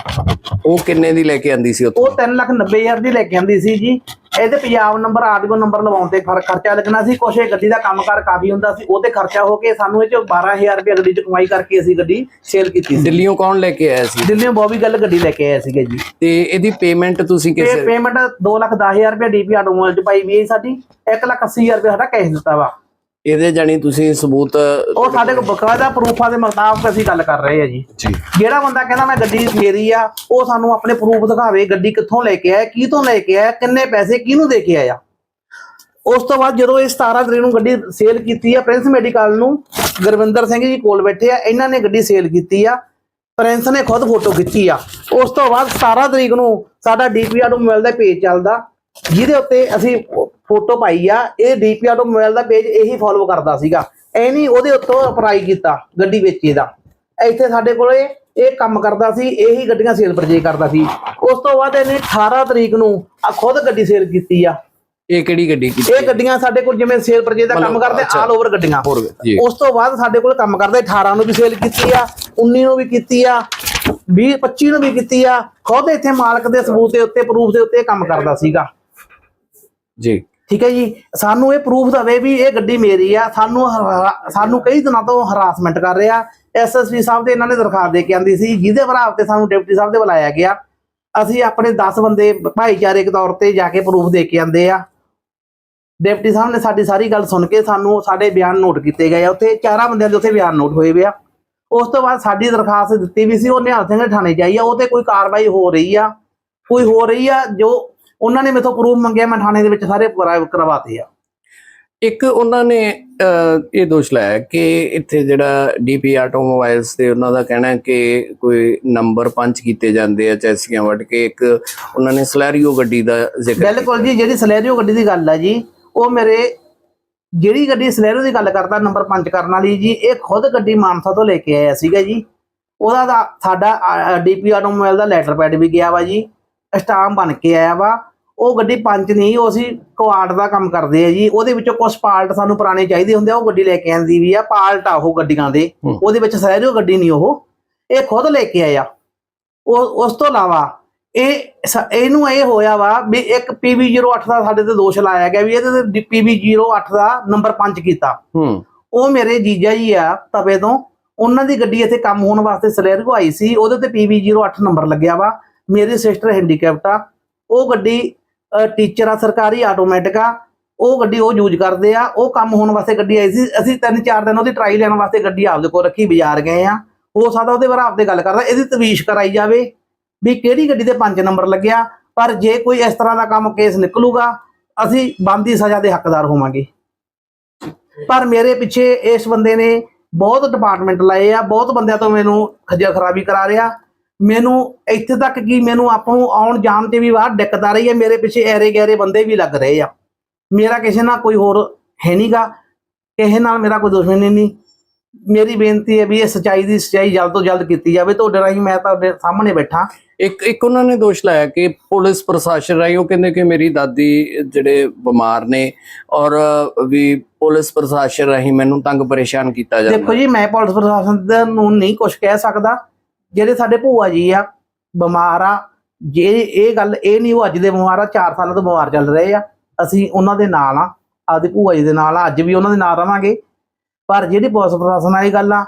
S4: ਉਹ ਕਿੰਨੇ ਦੀ ਲੈ ਕੇ ਆਂਦੀ ਸੀ ਉੱਥੋਂ?
S5: ਉਹ 3 ਲੱਖ 90 ਹਜ਼ਾਰ ਦੀ ਲੈ ਕੇ ਆਂਦੀ ਸੀ ਜੀ। ਇਹਦੇ ਪੰਜਾਬ ਨੰਬਰ ਆਰਟੀਓ ਨੰਬਰ ਲਵਾਉਣ ਤੇ ਖਰ- ਖਰਚਾ ਲੱਗਣਾ ਸੀ। ਕੁਛ ਇਹ ਗੱਡੀ ਦਾ ਕੰਮਕਾਰ ਕਾਫੀ ਹੁੰਦਾ ਸੀ। ਉਹ ਤੇ ਖਰਚਾ ਹੋ ਕੇ ਸਾਨੂੰ ਇਹ ਚ 12000 ਰੁਪਏ ਗੱਡੀ ਚ ਕਮਾਈ ਕਰਕੇ ਅਸੀਂ ਗੱਡੀ ਸੇਲ ਕੀਤੀ ਸੀ।
S4: ਦਿੱਲੀੋਂ ਕੌਣ ਲੈ ਕੇ ਆਇਆ ਸੀ?
S5: ਦਿੱਲੀੋਂ ਬੋਬੀ ਗੱਲ ਗੱਡੀ ਲੈ ਕੇ ਆਏ ਸੀਗੇ ਜੀ।
S4: ਤੇ ਇਹਦੀ ਪੇਮੈਂਟ ਤੁਸੀਂ ਕਿਸ
S5: ਪੇਮੈਂਟ 2 ਲੱਖ 10000 ਰੁਪਏ ਡੀਪੀ ਆਟੋਮੋਬਾਈਲ ਚ ਪਾਈ ਵੀ ਹੈ ਸਾਡੀ। 1 ਲੱਖ 80000 ਰੁਪਏ ਸਾਡਾ ਕੈਸ਼ ਦਿੱਤਾ ਵਾ।
S4: ਇਹਦੇ ਜਾਨੀ ਤੁਸੀਂ ਸਬੂਤ
S5: ਉਹ ਸਾਡੇ ਕੋਲ ਬਕਾਇਦਾ ਪ੍ਰੂਫਾਂ ਦੇ ਮੁਤਾਬਕ ਅਸੀਂ ਗੱਲ ਕਰ ਰਹੇ ਆ ਜੀ।
S4: ਜੀ।
S5: ਜਿਹੜਾ ਬੰਦਾ ਕਹਿੰਦਾ ਮੈਂ ਗੱਡੀ ਮੇਰੀ ਆ ਉਹ ਸਾਨੂੰ ਆਪਣੇ ਪ੍ਰੂਫ ਦਿਖਾਵੇ ਗੱਡੀ ਕਿੱਥੋਂ ਲੈ ਕੇ ਆਇਆ ਕੀ ਤੋਂ ਲੈ ਕੇ ਆਇਆ ਕਿੰਨੇ ਪੈਸੇ ਕਿਹਨੂੰ ਦੇ ਕੇ ਆਇਆ। ਉਸ ਤੋਂ ਬਾਅਦ ਜਦੋਂ ਇਹ 17 ਤਰੀਕ ਨੂੰ ਗੱਡੀ ਸੇਲ ਕੀਤੀ ਆ ਪ੍ਰਿੰਸ ਮੈਡੀਕਲ ਨੂੰ ਗੁਰਵਿੰਦਰ ਸਿੰਘ ਜੀ ਕੋਲ ਬੈਠੇ ਆ ਇਹਨਾਂ ਨੇ ਗੱਡੀ ਸੇਲ ਕੀਤੀ ਆ ਪ੍ਰਿੰਸ ਨੇ ਖੁਦ ਫੋਟੋ ਖਿੱਚੀ ਆ। ਉਸ ਤੋਂ ਬਾਅਦ 17 ਤਰੀਕ ਨੂੰ ਸਾਡਾ ਡੀਪੀਆਰ ਨੂੰ ਮੋਬਾਈਲ ਦਾ ਪੇਜ ਚੱਲਦਾ ਜਿਹਦੇ ਉੱਤੇ ਅਸੀਂ ਫੋਟੋ ਪਾਈ ਆ ਇਹ ਡੀਪੀਆਰ ਨੂੰ ਮੋਬਾਈਲ ਦਾ ਪੇਜ ਇਹੀ ਫੋਲੋ ਕਰਦਾ ਸੀਗਾ। ਐ ਨਹੀਂ ਉਹਦੇ ਉੱਤੋਂ ਅਪਲਾਈ ਕੀਤਾ ਗੱਡੀ ਵੇਚੇ ਦਾ ਇੱਥੇ ਸਾਡੇ ਕੋਲੇ ਇਹ ਕੰਮ ਕਰਦਾ ਸੀ ਇਹੀ ਗੱਡੀਆਂ ਸੇਲ ਪਰਚੇਜ ਕਰਦਾ ਸੀ। ਉਸ ਤੋਂ ਬਾਅਦ ਇਹਨੇ 18 ਤਰੀਕ ਨੂੰ ਆ ਖੁਦ ਗੱਡੀ ਸੇਲ ਕੀਤੀ ਆ।
S4: ਇਹ ਕਿਹੜੀ ਗੱਡੀ ਕੀਤੀ
S5: ਇਹ ਗੱਡੀਆਂ ਸਾਡੇ ਕੋਲ ਜਿਵੇਂ ਸੇਲ ਪਰਚੇਜ ਦਾ ਕੰਮ ਕਰਦੇ। ਆਲ ਓਵਰ ਗੱਡੀਆਂ।
S4: ਹੋਰ
S5: ਉਸ ਤੋਂ ਬਾਅਦ ਸਾਡੇ ਕੋਲ ਕੰਮ ਕਰਦੇ 18 ਨੂੰ ਵੀ ਸੇਲ ਕੀਤੀ ਆ 19 ਨੂੰ ਵੀ ਕੀਤੀ ਆ 20 25 ਨੂੰ ਵੀ ਕੀਤੀ ਆ। ਖੁਦ ਇੱਥੇ ਮਾਲਕ ਦੇ ਸਬੂਤ ਦੇ ਉੱਤੇ ਪ੍ਰੂਫ ਦੇ ਉੱਤੇ ਕੰਮ ਕਰਦਾ ਸੀਗਾ।
S4: ਜੀ।
S5: ਠੀਕ ਹੈ ਜੀ? ਸਾਨੂੰ ਇਹ ਪ੍ਰੂਫ ਦਵੇ ਵੀ ਇਹ ਗੱਡੀ ਮੇਰੀ ਆ। ਸਾਨੂੰ ਹਰਾ- ਸਾਨੂੰ ਕਈ ਦਿਨਾਂ ਤੋਂ ਹਰਾਸਮੈਂਟ ਕਰ ਰਿਹਾ। ਐਸਐਸਪੀ ਸਾਹਿਬ ਦੇ ਇਹਨਾਂ ਨੇ ਦਰਖਾਸਤ ਦੇ ਕੇ ਆਂਦੀ ਸੀ, ਜਿਹਦੇ ਭਰਾਵ ਤੇ ਸਾਨੂੰ ਡਿਪਟੀ ਸਾਹਿਬ ਦੇ ਬੁਲਾਇਆ ਗਿਆ। ਅਸੀਂ ਆਪਣੇ 10 ਬੰਦੇ, ਭਾਈਚਾਰੇ ਦੇ ਤੌਰ ਤੇ ਜਾ ਕੇ ਪ੍ਰੂਫ ਦੇ ਕੇ ਆਂਦੇ ਆ। ਡਿਪਟੀ ਸਾਹਿਬ ਨੇ ਸਾਡੀ ਸਾਰੀ ਗੱਲ ਸੁਣ ਕੇ ਸਾਨੂੰ ਸਾਡੇ ਬਿਆਨ ਨੋਟ ਕੀਤੇ ਗਏ ਆ। ਉੱਥੇ ਚਾਰਾਂ ਬੰਦਿਆਂ ਦੇ ਉੱਥੇ ਬਿਆਨ ਨੋਟ ਹੋਏ ਵੇ ਆ। ਉਸ ਤੋਂ ਬਾਅਦ ਸਾਡੀ ਦਰਖਾਸਤ ਦਿੱਤੀ ਵੀ ਸੀ ਉਹ ਨਿਹਾਲ ਸਿੰਘ ਥਾਣੇ ਜਾਈ ਆ। ਉਹ ਤੇ ਕੋਈ ਕਾਰਵਾਈ ਹੋ ਰਹੀ ਆ। ਕੋਈ ਹੋ ਰਹੀ ਆ ਜੋ ਉਹਨਾਂ ਨੇ ਮੇਥੋਂ ਪ੍ਰੂਫ ਮੰਗਿਆ ਮੈਂ ਥਾਣੇ ਦੇ ਵਿੱਚ ਸਾਰੇ ਕਰਾ- ਕਰਵਾਤੇ ਆ।
S4: ਇੱਕ ਉਹਨਾਂ ਨੇ ਇਹ ਦੋਸ਼ ਲਾਇਆ ਕਿ ਇੱਥੇ ਜਿਹੜਾ ਡੀਪੀ ਆਟੋਮੋਬਾਈਲਸ ਤੇ ਉਹਨਾਂ ਦਾ ਕਹਿਣਾ ਕਿ ਕੋਈ ਨੰਬਰ ਪੰਚ ਕੀਤੇ ਜਾਂਦੇ ਆ ਚੈਸੀਆਂ ਵੱਟ ਕੇ ਇੱਕ ਉਹਨਾਂ ਨੇ ਸਲੈਰੀਓ ਗੱਡੀ ਦਾ ਜ਼ਿਕਰ
S5: ਬਿਲਕੁਲ ਜੀ ਜਿਹੜੀ ਸਲੈਰੀਓ ਗੱਡੀ ਦੀ ਗੱਲ ਆ ਜੀ ਉਹ ਮੇਰੇ ਜਿਹੜੀ ਗੱਡੀ ਸਲੈਰੀਓ ਦੀ ਗੱਲ ਕਰਦਾ ਨੰਬਰ 5 ਕਰਨ ਵਾਲੀ ਜੀ ਇਹ ਖੁਦ ਗੱਡੀ ਮਾਨਸਾ ਤੋਂ ਲੈ ਕੇ ਆਇਆ ਸੀਗਾ ਜੀ। ਉਹਦਾ ਸਾਡਾ ਡੀਪੀ ਆਟੋਮੋਬਾਈਲ ਦਾ ਲੈਟਰ ਪੈਡ ਵੀ ਗਿਆ ਵਾ ਜੀ ਸਟਾਮ ਬਣ ਕੇ ਆਇਆ ਵਾ। ਉਹ ਗੱਡੀ ਪੰਜ ਨਹੀਂ ਉਹ ਅਸੀਂ ਕੁਆਰਟ ਦਾ ਕੰਮ ਕਰਦੇ ਆ ਜੀ। ਉਹਦੇ ਵਿੱਚੋਂ ਕੁਝ ਪਾਰਟ ਸਾਨੂੰ ਪੁਰਾਣੇ ਚਾਹੀਦੇ ਹੁੰਦੇ ਆ ਉਹ ਗੱਡੀ ਲੈ ਕੇ ਆਂਦੀ ਵੀ ਆ ਪਾਰਟ ਆ ਉਹ ਗੱਡੀਆਂ ਦੇ। ਉਹਦੇ ਵਿੱਚ ਸਲੈਰੀਓ ਗੱਡੀ ਨਹੀਂ ਉਹ। ਇਹ ਖੁਦ ਲੈ ਕੇ ਆਇਆ। ਉਹ ਉਸ ਤੋਂ ਇਲਾਵਾ ਇਹ ਇਹਨੂੰ ਇਹ ਹੋਇਆ ਵਾ ਵੀ ਇੱਕ PV08 ਦਾ ਸਾਡੇ ਤੇ ਦੋਸ਼ ਲਾਇਆ ਗਿਆ ਵੀ ਇਹਦੇ ਤੇ PV08 ਦਾ ਨੰਬਰ 5 ਕੀਤਾ।
S4: ਹੂੰ।
S5: ਉਹ ਮੇਰੇ ਜੀਜਾ ਜੀ ਆ ਤਵੇ ਤੋਂ। ਉਹਨਾਂ ਦੀ ਗੱਡੀ ਇੱਥੇ ਕੰਮ ਹੋਣ ਵਾਸਤੇ ਸਲੇਰਗੋ ਆਈ ਸੀ। ਉਹਦੇ ਤੇ PV08 ਨੰਬਰ ਲੱਗਿਆ ਵਾ। ਮੇਰੀ ਸਿਸਟਰ ਹੈਂਡੀਕੈਪਟ ਆ। ਉਹ ਗੱਡੀ ਟੀਚਰ ਆ, ਸਰਕਾਰੀ ਆਟੋਮੈਟਿਕ ਆ, ਉਹ ਗੱਡੀ ਉਹ ਯੂਜ਼ ਕਰਦੇ ਆ, ਉਹ ਕੰਮ ਹੋਣ ਵਾਸਤੇ ਗੱਡੀ ਆਈ ਸੀ, ਅਸੀਂ ਤਿੰਨ ਚਾਰ ਦਿਨ ਉਹਦੀ ਟਰਾਈ ਲੈਣ ਵਾਸਤੇ ਗੱਡੀ ਆਪਦੇ ਕੋਲ ਰੱਖੀ, ਬਾਜ਼ਾਰ ਗਏ ਆ। ਹੋ ਸਕਦਾ ਉਹਦੇ ਬਾਰੇ ਆਪਦੇ ਗੱਲ ਕਰਦਾ, ਇਹਦੀ ਤਵੀਸ਼ ਕਰਾਈ ਜਾਵੇ ਵੀ ਕਿਹੜੀ ਗੱਡੀ ਤੇ ਪੰਜ ਨੰਬਰ ਲੱਗਿਆ, ਪਰ ਜੇ ਕੋਈ ਇਸ ਤਰ੍ਹਾਂ ਦਾ ਕੰਮ ਕੇਸ ਨਿਕਲੂਗਾ, ਅਸੀਂ ਬੰਦੀ ਸਜ਼ਾ ਦੇ ਹੱਕਦਾਰ ਹੋਵਾਂਗੇ। ਪਰ ਮੇਰੇ ਪਿੱਛੇ ਇਸ ਬੰਦੇ ਨੇ ਬਹੁਤ ਡਿਪਾਰਟਮੈਂਟ ਲਾਏ ਆ, ਬਹੁਤ ਬੰਦਿਆਂ ਤੋਂ ਮੈਨੂੰ ਖੱਜਲ ਖਰਾਬੀ ਕਰਾ ਰਿਹਾ। ਮੈਨੂੰ ਇੱਥੇ ਤੱਕ ਕਿ ਮੈਨੂੰ ਆਪ ਨੂੰ ਆਉਣ ਜਾਣ ਤੇ ਵੀ ਬਾਹਰ ਦਿੱਕਤ ਆ ਰਹੀ ਹੈ ਮੇਰੇ ਪਿੱਛੇ ਐਰੇ ਗੈਰੇ ਬੰਦੇ ਵੀ ਲੱਗ ਰਹੇ ਆ। ਮੇਰਾ ਕਿਸੇ ਨਾਲ ਕੋਈ ਹੋਰ ਹੈ ਨਹੀਂਗਾ ਕਿਸੇ ਨਾਲ ਮੇਰਾ ਕੋਈ ਦੁਸ਼ਮਣੀ ਨਹੀਂ ਮੇਰੀ ਬੇਨਤੀ ਹੈ ਵੀ ਇਹ ਸਚਾਈ ਦੀ ਸਚਾਈ ਜਲਦ ਤੋਂ ਜਲਦ ਕੀਤੀ ਜਾਵੇ ਤੁਹਾਡੇ ਰਾਹੀਂ ਮੈਂ ਤੁਹਾਡੇ ਸਾਹਮਣੇ ਬੈਠਾ।
S4: ਇੱਕ ਇੱਕ ਉਹਨਾਂ ਨੇ ਦੋਸ਼ ਲਾਇਆ ਕਿ ਪੁਲਿਸ ਪ੍ਰਸ਼ਾਸਨ ਰਾਹੀਂ ਉਹ ਕਹਿੰਦੇ ਕਿ ਮੇਰੀ ਦਾਦੀ ਜਿਹੜੇ ਬਿਮਾਰ ਨੇ ਔਰ ਵੀ ਪੁਲਿਸ ਪ੍ਰਸ਼ਾਸਨ ਰਾਹੀਂ ਮੈਨੂੰ ਤੰਗ ਪਰੇਸ਼ਾਨ ਕੀਤਾ ਜਾਂਦਾ
S5: ਦੇਖੋ ਜੀ ਮੈਂ ਪੁਲਿਸ ਪ੍ਰਸ਼ਾਸਨ ਨੂੰ ਨਹੀਂ ਕੁਝ ਕਹਿ ਸਕਦਾ। ਜਿਹੜੇ ਸਾਡੇ ਭੂਆ ਜੀ ਆ, ਬਿਮਾਰ ਆ, ਜੇ ਇਹ ਗੱਲ ਇਹ ਨਹੀਂ, ਉਹ ਅੱਜ ਦੇ ਬਿਮਾਰ ਆ 4 ਸਾਲਾਂ ਤੋਂ ਬਿਮਾਰ ਚੱਲ ਰਹੇ ਆ। ਅਸੀਂ ਉਹਨਾਂ ਦੇ ਨਾਲ ਆ, ਆਪਦੀ ਭੂਆ ਜੀ ਦੇ ਨਾਲ ਆ, ਅੱਜ ਵੀ ਉਹਨਾਂ ਦੇ ਨਾਲ ਰਵਾਂਗੇ। ਪਰ ਜਿਹੜੀ ਪੁਲਿਸ ਪ੍ਰਸ਼ਾਸਨ ਵਾਲੀ ਗੱਲ ਆ,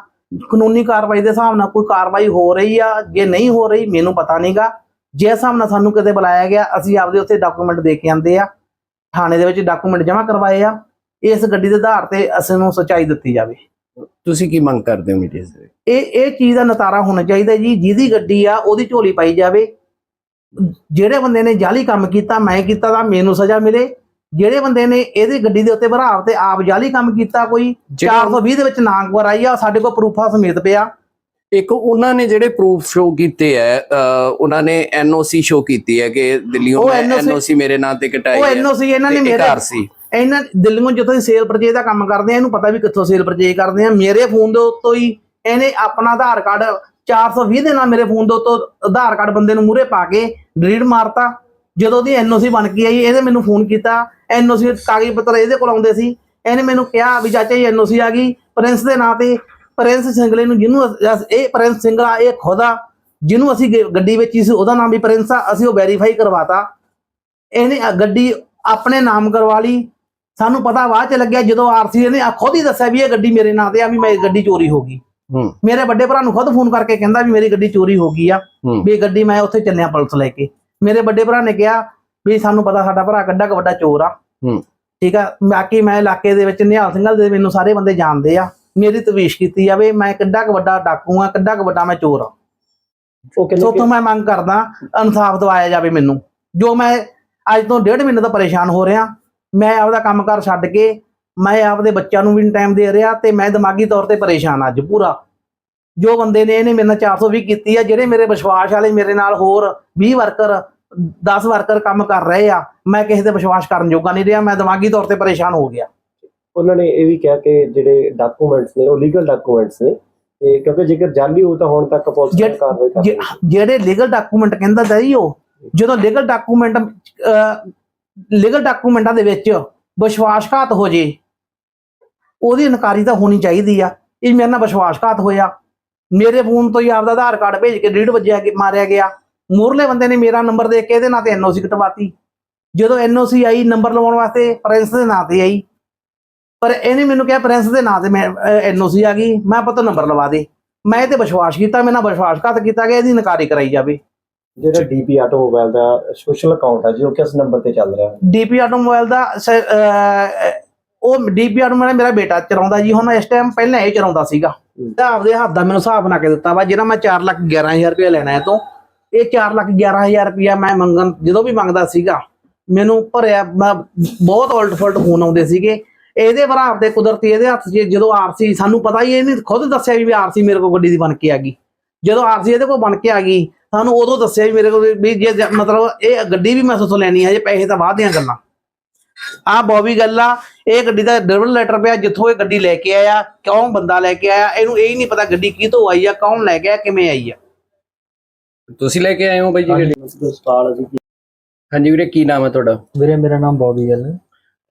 S5: ਕਾਨੂੰਨੀ ਕਾਰਵਾਈ ਦੇ ਹਿਸਾਬ ਨਾਲ ਕੋਈ ਕਾਰਵਾਈ ਹੋ ਰਹੀ ਆ, ਜੇ ਨਹੀਂ ਹੋ ਰਹੀ, ਮੈਨੂੰ ਪਤਾ ਨਹੀਂਗਾ ਜੇ ਹਿਸਾਬ ਨਾਲ ਸਾਨੂੰ ਕਿਤੇ ਬੁਲਾਇਆ ਗਿਆ, ਅਸੀਂ ਆਪਦੇ ਉੱਥੇ ਡਾਕੂਮੈਂਟ ਦੇ ਕੇ ਆਂਦੇ ਆ, ਥਾਣੇ ਦੇ ਵਿੱਚ ਡਾਕੂਮੈਂਟ ਜਮ੍ਹਾਂ ਕਰਵਾਏ ਆ, ਇਸ ਗੱਡੀ ਦੇ ਆਧਾਰ ਤੇ ਅਸੀਂ ਨੂੰ ਸਚਾਈ ਦਿੱਤੀ ਜਾਵੇ।
S4: ਤੁਸੀਂ ਕੀ ਮੰਗ ਕਰਦੇ ਹੋ ਮੀਡੀਆ ਦੇ
S5: ਇਹ ਇਹ ਚੀਜ਼ ਦਾ ਨਤਾਰਾ ਹੋਣਾ ਚਾਹੀਦਾ ਜੀ ਜਿਹਦੀ ਗੱਡੀ ਆ ਉਹਦੀ ਝੋਲੀ ਪਾਈ ਜਾਵੇ। ਜਿਹੜੇ ਬੰਦੇ ਨੇ ਜਾਲੀ ਕੰਮ ਕੀਤਾ ਮੈਂ ਕੀਤਾ ਤਾਂ ਮੈਨੂੰ ਸਜ਼ਾ ਮਿਲੇ। ਜਿਹੜੇ ਬੰਦੇ ਨੇ ਇਹਦੀ ਗੱਡੀ ਦੇ ਉੱਤੇ ਭਰਾਵ ਤੇ ਆਪ ਜਾਲੀ ਕੰਮ ਕੀਤਾ ਕੋਈ
S4: ਜਿਹੜਾ-
S5: 420 ਦੇ ਵਿੱਚ ਨਾਂਗ ਵਰਾਈ ਆ ਸਾਡੇ ਕੋਲ ਪ੍ਰੂਫਾਂ ਸਮੇਤ ਪਿਆ।
S4: ਇੱਕ ਉਹਨਾਂ ਨੇ ਜਿਹੜੇ ਪ੍ਰੂਫ ਸ਼ੋ ਕੀਤੇ ਅਹ, ਉਹਨਾਂ ਨੇ ਐਨਓਸੀ ਸ਼ੋ ਕੀਤੀ ਹੈ ਕਿ ਦਿੱਲੀੋਂ ਮੈਂ ਐਨਓਸੀ ਮੇਰੇ ਨਾਂ ਤੇ ਕਟਾਈ
S5: ਉਹ ਐਨਓਸੀ ਇਹਨਾਂ ਨੇ ਮੇਰੇ
S4: ਘਰ ਸੀ।
S5: ਇਹਨਾਂ ਦਿੱਲੀੋਂ ਜਦੋਂ ਸੇਲ ਪਰਚੇਜ ਦਾ ਕੰਮ ਕਰਦੇ ਆ ਇਹਨੂੰ ਪਤਾ ਵੀ ਕਿੱਥੋਂ ਸੇਲ ਪਰਚੇਜ ਕਰਦੇ ਆ ਮੇਰੇ ਫੋਨ ਦੇ ਉੱਤੋਂ ਹੀ ਇਹਨੇ ਆਪਣਾ ਆਧਾਰ ਕਾਰਡ 420 ਦੇ ਨਾਲ ਮੇਰੇ ਫੋਨ ਦੇ ਉੱਤੋਂ ਆਧਾਰ ਕਾਰਡ ਬੰਦੇ ਨੂੰ ਮੂਹਰੇ ਪਾ ਕੇ ਡਿਲੀਟ ਮਾਰਤਾ। ਜਦੋਂ ਦੀ ਐਨਓਸੀ ਬਣ ਕੇ ਆਈ, ਇਹਨੇ ਮੈਨੂੰ ਫੋਨ ਕੀਤਾ। ਐਨਓਸੀ ਕਾਗਜ਼ ਪੱਤਰ ਇਹਦੇ ਕੋਲ ਆਉਂਦੇ ਸੀ। ਇਹਨੇ ਮੈਨੂੰ ਕਿਹਾ ਵੀ ਚਾਚਾ ਜੀ ਐਨਓਸੀ ਆ ਗਈ। ਪ੍ਰਿੰਸ ਦੇ ਨਾਂ ਤੇ ਪ੍ਰਿੰਸ ਸਿੰਗਲੇ ਨੂੰ ਜਿਹਨੂੰ ਇਹ ਪ੍ਰਿੰਸ ਸਿੰਗਲਾ ਇਹ ਖੁਦਾ ਜਿਹਨੂੰ ਅਸੀਂ ਗ- ਗੱਡੀ ਵੇਚੀ ਸੀ, ਉਹਦਾ ਨਾਮ ਵੀ ਪ੍ਰਿੰਸ ਆ। ਅਸੀਂ ਉਹ ਵੈਰੀਫਾਈ ਕਰਵਾਤਾ। ਇਹਨੇ ਗੱਡੀ ਆਪਣੇ ਨਾਮ ਕਰਵਾ ਲਈ। ਸਾਨੂੰ ਪਤਾ ਬਾਅਦ ਚ ਲੱਗਿਆ ਜਦੋਂ ਆਰਸੀ ਨੇ ਆ ਖੁਦ ਹੀ ਦੱਸਿਆ ਵੀ ਇਹ ਗੱਡੀ ਮੇਰੇ ਨਾਂ ਤੇ ਆ ਵੀ ਮੇਰੀ ਗੱਡੀ ਚੋਰੀ ਹੋ ਗਈ।
S4: ਹੂੰ।
S5: ਮੇਰੇ ਵੱਡੇ ਭਰਾ ਨੂੰ ਖੁਦ ਫੋਨ ਕਰਕੇ ਕਹਿੰਦਾ ਵੀ ਮੇਰੀ ਗੱਡੀ ਚੋਰੀ ਹੋ ਗਈ ਆ ਵੀ ਇਹ ਗੱਡੀ ਮੈਂ ਉੱਥੇ ਚੱਲਿਆ ਪੁਲਿਸ ਲੈ ਕੇ। ਮੇਰੇ ਵੱਡੇ ਭਰਾ ਨੇ ਕਿਹਾ ਵੀ ਸਾਨੂੰ ਪਤਾ ਸਾਡਾ ਭਰਾ ਕਿੱਡਾ ਕੁ ਵੱਡਾ ਚੋਰ ਆ।
S4: ਹੂੰ।
S5: ਠੀਕ ਆ ਬਾਕੀ ਮੈਂ ਇਲਾਕੇ ਦੇ ਵਿੱਚ ਨਿਹਾਲ ਸਿੰਘਾਂ ਦੇ ਮੈਨੂੰ ਸਾਰੇ ਬੰਦੇ ਜਾਣਦੇ ਆ। ਮੇਰੀ ਤਵੀਸ਼ ਕੀਤੀ ਜਾਵੇ ਮੈਂ ਕਿੱਡਾ ਕੁ ਵੱਡਾ ਡਾਕੂ ਆ ਕਿੱਡਾ ਕੁ ਵੱਡਾ ਮੈਂ ਚੋਰ ਆ।
S3: ਉਹ ਕਹਿੰਦੇ
S5: ਸੋ ਤੋਂ ਮੈਂ ਮੰਗ ਕਰਦਾ ਇਨਸਾਫ ਦਿਵਾਇਆ ਜਾਵੇ ਮੈਨੂੰ। ਜੋ ਮੈਂ ਅੱਜ ਤੋਂ ਡੇਢ ਮਹੀਨੇ ਤੋਂ ਪਰੇਸ਼ਾਨ ਹੋ ਰਿਹਾ ਮੈਂ ਆਪਦਾ ਕੰਮਕਾਰ ਛੱਡ ਕੇ ਮੈਂ ਆਪਦੇ ਬੱਚਿਆਂ ਨੂੰ ਵੀ ਟਾਈਮ ਦੇ ਰਿਹਾ ਤੇ ਮੈਂ ਦਿਮਾਗੀ ਤੌਰ ਤੇ ਪਰੇਸ਼ਾਨ ਅੱਜ ਪੂਰਾ। ਜੋ ਬੰਦੇ ਨੇ ਇਹਨੇ ਮੇਰੇ ਨਾਲ 420 ਕੀਤੀ ਆ ਜਿਹੜੇ ਮੇਰੇ ਵਿਸ਼ਵਾਸ ਵਾਲੇ ਮੇਰੇ ਨਾਲ ਹੋਰ 20 ਵਰਕਰ 10 ਵਰਕਰ ਕੰਮ ਕਰ ਰਹੇ ਆ ਮੈਂ ਕਿਸੇ ਤੇ ਵਿਸ਼ਵਾਸ ਕਰਨ ਜੋਗਾ ਨਹੀਂ ਰਿਹਾ ਮੈਂ ਦਿਮਾਗੀ ਤੌਰ ਤੇ ਪਰੇਸ਼ਾਨ ਹੋ ਗਿਆ।
S6: ਉਹਨਾਂ ਨੇ ਇਹ ਵੀ ਕਿਹਾ ਕਿ ਜਿਹੜੇ ਡਾਕੂਮੈਂਟਸ ਨੇ ਉਹ ਲੀਗਲ ਡਾਕੂਮੈਂਟਸ ਨੇ ਤੇ ਕਿਉਂਕਿ ਜੇਕਰ ਜਾਲੀ ਹੋ ਤਾਂ ਹੁਣ ਤੱਕ ਪੁਲਿਸ ਨੇ ਕਾਰਵਾਈ ਕਰ
S5: ਜਿਹੜੇ ਲੀਗਲ ਡਾਕੂਮੈਂਟ ਕਹਿੰਦਾ ਤਾਂ ਉਹ ਜਦੋਂ ਲੀਗਲ ਡਾਕੂਮੈਂਟ ਲੀਗਲ ਡਾਕੂਮੈਂਟਾਂ ਦੇ ਵਿੱਚ ਵਿਸ਼ਵਾਸਘਾਤ ਹੋ ਜੇ, ਉਹਦੀ ਇਨਕਾਰੀ ਤਾਂ ਹੋਣੀ ਚਾਹੀਦੀ ਆ। ਇਹ ਮੇਰੇ ਨਾਲ ਵਿਸ਼ਵਾਸਘਾਤ ਹੋਇਆ। ਮੇਰੇ ਫੋਨ ਤੋਂ ਹੀ ਆਪਦਾ ਆਧਾਰ ਕਾਰਡ ਭੇਜ ਕੇ ਡੇਢ ਵੱਜਿਆ ਕਿ ਮਾਰਿਆ ਗਿਆ। ਮੂਰਲੇ ਬੰਦੇ ਨੇ ਮੇਰਾ ਨੰਬਰ ਦੇ ਕੇ ਇਹਦੇ ਨਾਂ ਤੇ ਐਨਓਸੀ ਕਟਵਾਤੀ। ਜਦੋਂ ਐਨਓਸੀ ਆਈ, ਨੰਬਰ ਲਵਾਉਣ ਵਾਸਤੇ ਪ੍ਰਿੰਸ ਦੇ ਨਾਂ ਤੇ ਆਈ। ਪਰ ਇਹਨੇ ਮੈਨੂੰ ਕਿਹਾ, ਪ੍ਰਿੰਸ ਦੇ ਨਾਂ ਤੇ ਮੈਂ ਐਨਓਸੀ ਆ ਗਈ। ਮੈਂ ਪਤਾ ਨੰਬਰ ਲਵਾ ਦੇ। ਮੈਂ ਇਹ ਤੇ ਵਿਸ਼ਵਾਸ ਕੀਤਾ, ਮੇਰੇ ਨਾਲ ਵਿਸ਼ਵਾਸਘਾਤ ਕੀਤਾ ਗਿਆ ਇਹਦੀ ਇਨਕਾਰੀ ਕਰਾਈ ਜਾਵੇ।
S6: ਜਿਹੜਾ ਡੀਪੀ ਆਟੋਮੋਬਾਈਲ ਦਾ ਸੋਸ਼ਲ ਅਕਾਊਂਟ ਹੈ ਜੀ ਉਹ ਕਿਸ ਨੰਬਰ ਤੇ ਚੱਲ ਰਿਹਾ? ਹੈ
S5: ਡੀਪੀ ਆਟੋਮੋਬਾਈਲ ਦਾ ਸ- ਅਹ, ਉਹ ਡੀਪੀ ਆਟੋਮੋਬਾਈਲ ਮੇਰਾ ਬੇਟਾ ਚਲਾਉਂਦਾ ਜੀ ਹੁਣ ਇਸ ਟਾਈਮ ਪਹਿਲਾਂ ਇਹ ਚਲਾਉਂਦਾ ਸੀਗਾ। ਤਾਂ ਆਪਦੇ ਹੱਥ ਦਾ ਮੈਨੂੰ ਹਿਸਾਬ ਬਣਾ ਕੇ ਦਿੱਤਾ ਵਾ ਜਿਹੜਾ ਮੈਂ 4 ਲੱਖ 11000 ਰੁਪਏ ਲੈਣਾ ਹੈ ਤੋਂ ਇਹ 4 ਲੱਖ 11000 ਰੁਪਇਆ ਮੈਂ ਮੰਗਣ ਜਦੋਂ ਵੀ ਮੰਗਦਾ ਸੀਗਾ ਮੈਨੂੰ ਭਰਿਆ ਮੈਂ ਬਹੁਤ ਉਲਟ ਫੁਲਟ ਫੋਨ ਆਉਂਦੇ ਸੀਗੇ। ਇਹਦੇ ਭਰਾ ਆਪਦੇ ਕੁਦਰਤੀ ਇਹਦੇ ਹੱਥ 'ਚ ਜਦੋਂ ਆਰਸੀ ਸਾਨੂੰ ਪਤਾ ਹੀ ਇਹਨੇ ਖੁਦ ਦੱਸਿਆ ਵੀ ਆਰਸੀ ਮੇਰੇ ਕੋਲ ਗੱਡੀ ਦੀ ਬਣ ਕੇ ਆ ਗਈ। ਜਦੋਂ ਆਰਸੀ ਇਹਦੇ ਕੋਲ ਬਣ ਕੇ ਆ ਗਈ ਸਾਨੂੰ ਉਦੋਂ ਦੱਸਿਆ ਵੀ ਮੇਰੇ ਕੋਲ ਵੀ ਜੇ ਜੇ- ਮਤਲਬ ਇਹ ਗੱਡੀ ਵੀ ਮੈਂ ਸੋਚੋ ਲੈਣੀ ਹੈ ਜੇ ਪੈਸੇ ਤਾਂ ਬਾਅਦ ਦੀਆਂ ਗੱਲਾਂ। ਆ ਬੋਬੀ ਗੱਲ ਆ ਇਹ ਗੱਡੀ ਦਾ ਡਬਲ ਲੈਟਰ ਪਿਆ ਜਿੱਥੋਂ ਇਹ ਗੱਡੀ ਲੈ ਕੇ ਆਇਆ ਕੌਣ ਬੰਦਾ ਲੈ ਕੇ ਆਇਆ ਇਹਨੂੰ ਇਹ ਹੀ ਨਹੀਂ ਪਤਾ ਗੱਡੀ ਕਿਤੋਂ ਆਈ ਆ ਕੌਣ ਲੈ ਗਿਆ ਕਿਵੇਂ ਆਈ ਆ।
S4: ਤੁਸੀਂ ਲੈ ਕੇ ਆਏ ਹੋ ਬਾਈ ਜੀ ਗੱਡੀ?
S6: ਸਟਾਲ ਅਸੀਂ
S4: ਹਾਂਜੀ ਵੀਰੇ ਕੀ ਨਾਮ ਹੈ ਤੁਹਾਡਾ?
S7: ਵੀਰੇ ਮੇਰਾ ਨਾਮ ਬੌਬੀ ਗੱਲ ਹੈ।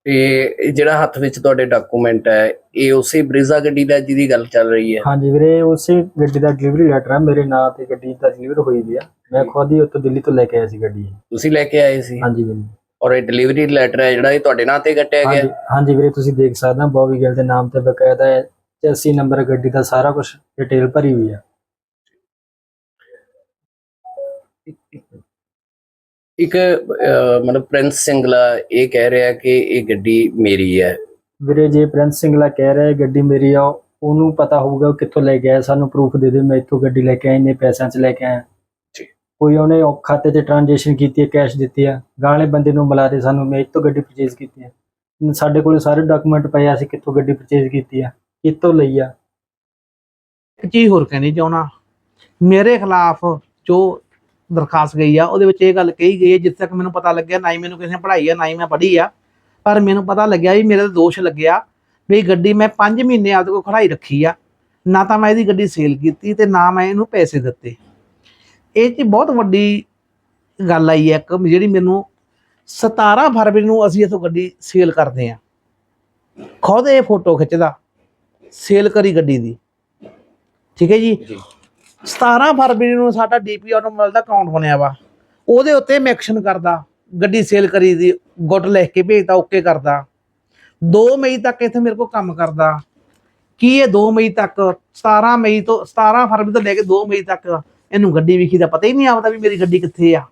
S4: ਤੇ ਇਹ ਜਿਹੜਾ ਹੱਥ ਵਿੱਚ ਤੁਹਾਡੇ ਡਾਕੂਮੈਂਟ ਹੈ ਇਹ ਉਸੇ ਬ੍ਰਿਜ਼ਾ ਗੱਡੀ ਦਾ ਜਿਹਦੀ ਗੱਲ ਚੱਲ ਰਹੀ ਹੈ?
S7: ਹਾਂਜੀ ਵੀਰੇ ਉਸੇ ਗੱਡੀ ਦਾ ਡਿਲੀਵਰੀ ਲੈਟਰ ਹੈ ਮੇਰੇ ਨਾਂ ਤੇ ਗੱਡੀ ਦਾ ਡਿਲੀਵਰ ਹੋਈ ਦੀ ਆ। ਮੈਂ ਖੁਦ ਹੀ ਉੱਥੋਂ ਦਿੱਲੀ ਤੋਂ ਲੈ ਕੇ ਆਇਆ ਸੀ ਗੱਡੀ।
S4: ਤੁਸੀਂ ਲੈ ਕੇ ਆਏ ਸੀ?
S7: ਹਾਂਜੀ ਵੀਰੇ।
S4: ਔਰ ਇਹ ਡਿਲੀਵਰੀ ਲੈਟਰ ਹੈ ਜਿਹੜਾ ਇਹ ਤੁਹਾਡੇ ਨਾਂ ਤੇ ਕੱਟਿਆ ਗਿਆ?
S7: ਹਾਂਜੀ ਵੀਰੇ ਤੁਸੀਂ ਦੇਖ ਸਕਦੇ ਹੋ ਬੌਬੀ ਗੱਲ ਦੇ ਨਾਮ ਤੇ ਬਕਾਇਦਾ ਹੈ। 80 ਨੰਬਰ ਗੱਡੀ ਦਾ ਸਾਰਾ ਕੁਝ ਡਿਟੇਲ ਭਰੀ ਹੋਈ ਆ।
S4: ਇੱਕ ਮਤਲਬ ਪ੍ਰਿੰਸ ਸਿੰਗਲਾ ਇਹ ਕਹਿ ਰਿਹਾ ਕਿ ਇਹ ਗੱਡੀ ਮੇਰੀ ਹੈ।
S7: ਵੀਰੇ ਜੇ ਪ੍ਰਿੰਸ ਸਿੰਘਲਾ ਕਹਿ ਰਿਹਾ ਹੈ ਗੱਡੀ ਮੇਰੀ ਆ ਉਹਨੂੰ ਪਤਾ ਹੋਊਗਾ ਉਹ ਕਿੱਥੋਂ ਲੈ ਕੇ ਆਇਆ ਸਾਨੂੰ ਪ੍ਰੂਫ ਦੇ ਦੇ ਮੈਂ ਇੱਥੋਂ ਗੱਡੀ ਲੈ ਕੇ ਆਇਆ ਇੰਨੇ ਪੈਸਿਆਂ 'ਚ ਲੈ ਕੇ ਆਇਆ।
S4: ਜੀ।
S7: ਕੋਈ ਉਹਨੇ ਉਹ ਖਾਤੇ 'ਤੇ ਟ੍ਰਾਂਜੈਕਸ਼ਨ ਕੀਤੀ ਹੈ ਕੈਸ਼ ਦਿੱਤੀ ਆ ਗਾਲੇ ਬੰਦੇ ਨੂੰ ਮਿਲਾ ਦੇ ਸਾਨੂੰ ਮੈਂ ਇੱਥੋਂ ਗੱਡੀ ਪਰਚੇਜ਼ ਕੀਤੀ ਹੈ। ਸਾਡੇ ਕੋਲ ਸਾਰੇ ਡਾਕੂਮੈਂਟ ਪਏ ਆ ਅਸੀਂ ਕਿੱਥੋਂ ਗੱਡੀ ਪਰਚੇਜ਼ ਕੀਤੀ ਆ ਕਿੱਥੋਂ ਲਈ ਆ?
S5: ਇੱਕ ਚੀਜ਼ ਹੋਰ ਕਹਿਣੀ ਚਾਹਣਾ ਮੇਰੇ ਖਿਲਾਫ ਜੋ ਦਰਖਾਸਤ ਗਈ ਆ, ਉਹਦੇ ਵਿੱਚ ਇਹ ਗੱਲ ਕਹੀ ਗਈ ਹੈ ਜਿੱਥੇ ਤੱਕ ਮੈਨੂੰ ਪਤਾ ਲੱਗਿਆ, ਨਾ ਹੀ ਮੈਨੂੰ ਕਿਸੇ ਨੇ ਪੜ੍ਹਾਈ ਆ, ਨਾ ਹੀ ਮੈਂ ਪੜ੍ਹੀ ਆ, ਪਰ ਮੈਨੂੰ ਪਤਾ ਲੱਗਿਆ ਵੀ ਮੇਰੇ ਤੇ ਦੋਸ਼ ਲੱਗਿਆ ਵੀ ਗੱਡੀ ਮੈਂ 5 ਮਹੀਨੇ ਆਪਦੇ ਕੋਲ ਖੜਾਈ ਰੱਖੀ ਆ, ਨਾ ਤਾਂ ਮੈਂ ਇਹਦੀ ਗੱਡੀ ਸੇਲ ਕੀਤੀ ਤੇ ਨਾ ਮੈਂ ਇਹਨੂੰ ਪੈਸੇ ਦਿੱਤੇ। ਇਹ 'ਚ ਬਹੁਤ ਵੱਡੀ ਗੱਲ ਆਈ ਹੈ ਇੱਕ ਜਿਹੜੀ ਮੈਨੂੰ 17 ਫਰਵਰੀ ਨੂੰ ਅਸੀਂ ਇਥੋਂ ਗੱਡੀ ਸੇਲ ਕਰਦੇ ਆ। ਖੁਦ ਇਹ ਫੋਟੋ ਖਿੱਚਦਾ, ਸੇਲ ਕਰੀ ਗੱਡੀ ਦੀ। ਠੀਕ ਹੈ
S4: ਜੀ।
S5: 17 ਫਰਵਰੀ ਨੂੰ ਸਾਡਾ ਡੀਪੀ ਆਟੋਮੋਬਾਈਲ ਦਾ ਅਕਾਊਂਟ ਬਣਿਆ ਵਾ। ਉਹਦੇ ਉੱਤੇ ਮੈਂ ਐਕਸ਼ਨ ਕਰਦਾ। ਗੱਡੀ ਸੇਲ ਕਰੀ ਦੀ, ਗੁੱਟ ਲਿਖ ਕੇ ਭੇਜਦਾ ਓਕੇ ਕਰਦਾ। 2 ਮਈ ਤੱਕ ਇੱਥੇ ਮੇਰੇ ਕੋਲ ਕੰਮ ਕਰਦਾ। ਕੀ ਇਹ 2 ਮਈ ਤੱਕ? 17 ਮਈ ਤੋਂ 17 ਫਰਵਰੀ ਤੋਂ ਲੈ ਕੇ 2 ਮਈ ਤੱਕ ਇਹਨੂੰ ਗੱਡੀ ਵਿਖੀ ਦਾ ਪਤਾ ਹੀ ਨਹੀਂ ਆਉਂਦਾ ਵੀ ਮੇਰੀ ਗੱਡੀ ਕਿੱਥੇ ਆ।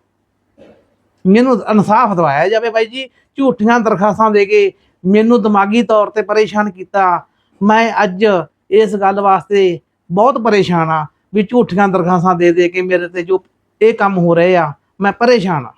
S5: ਮੈਨੂੰ ਇਨਸਾਫ ਦਵਾਇਆ ਜਾਵੇ ਬਾਈ ਜੀ, ਝੂਠੀਆਂ ਦਰਖਾਸਤਾਂ ਦੇ ਕੇ ਮੈਨੂੰ ਦਿਮਾਗੀ ਤੌਰ ਤੇ ਪਰੇਸ਼ਾਨ ਕੀਤਾ। ਮੈਂ ਅੱਜ ਇਸ ਗੱਲ ਵਾਸਤੇ ਬਹੁਤ ਪਰੇਸ਼ਾਨ ਆ। ਵੀ ਝੂਠੀਆਂ ਦਰਖਾਸਤਾਂ ਦੇ ਦੇ ਕੇ ਮੇਰੇ ਤੇ ਜੋ ਇਹ ਕੰਮ ਹੋ ਰਹੇ ਆ, ਮੈਂ ਪਰੇਸ਼ਾਨ ਆ।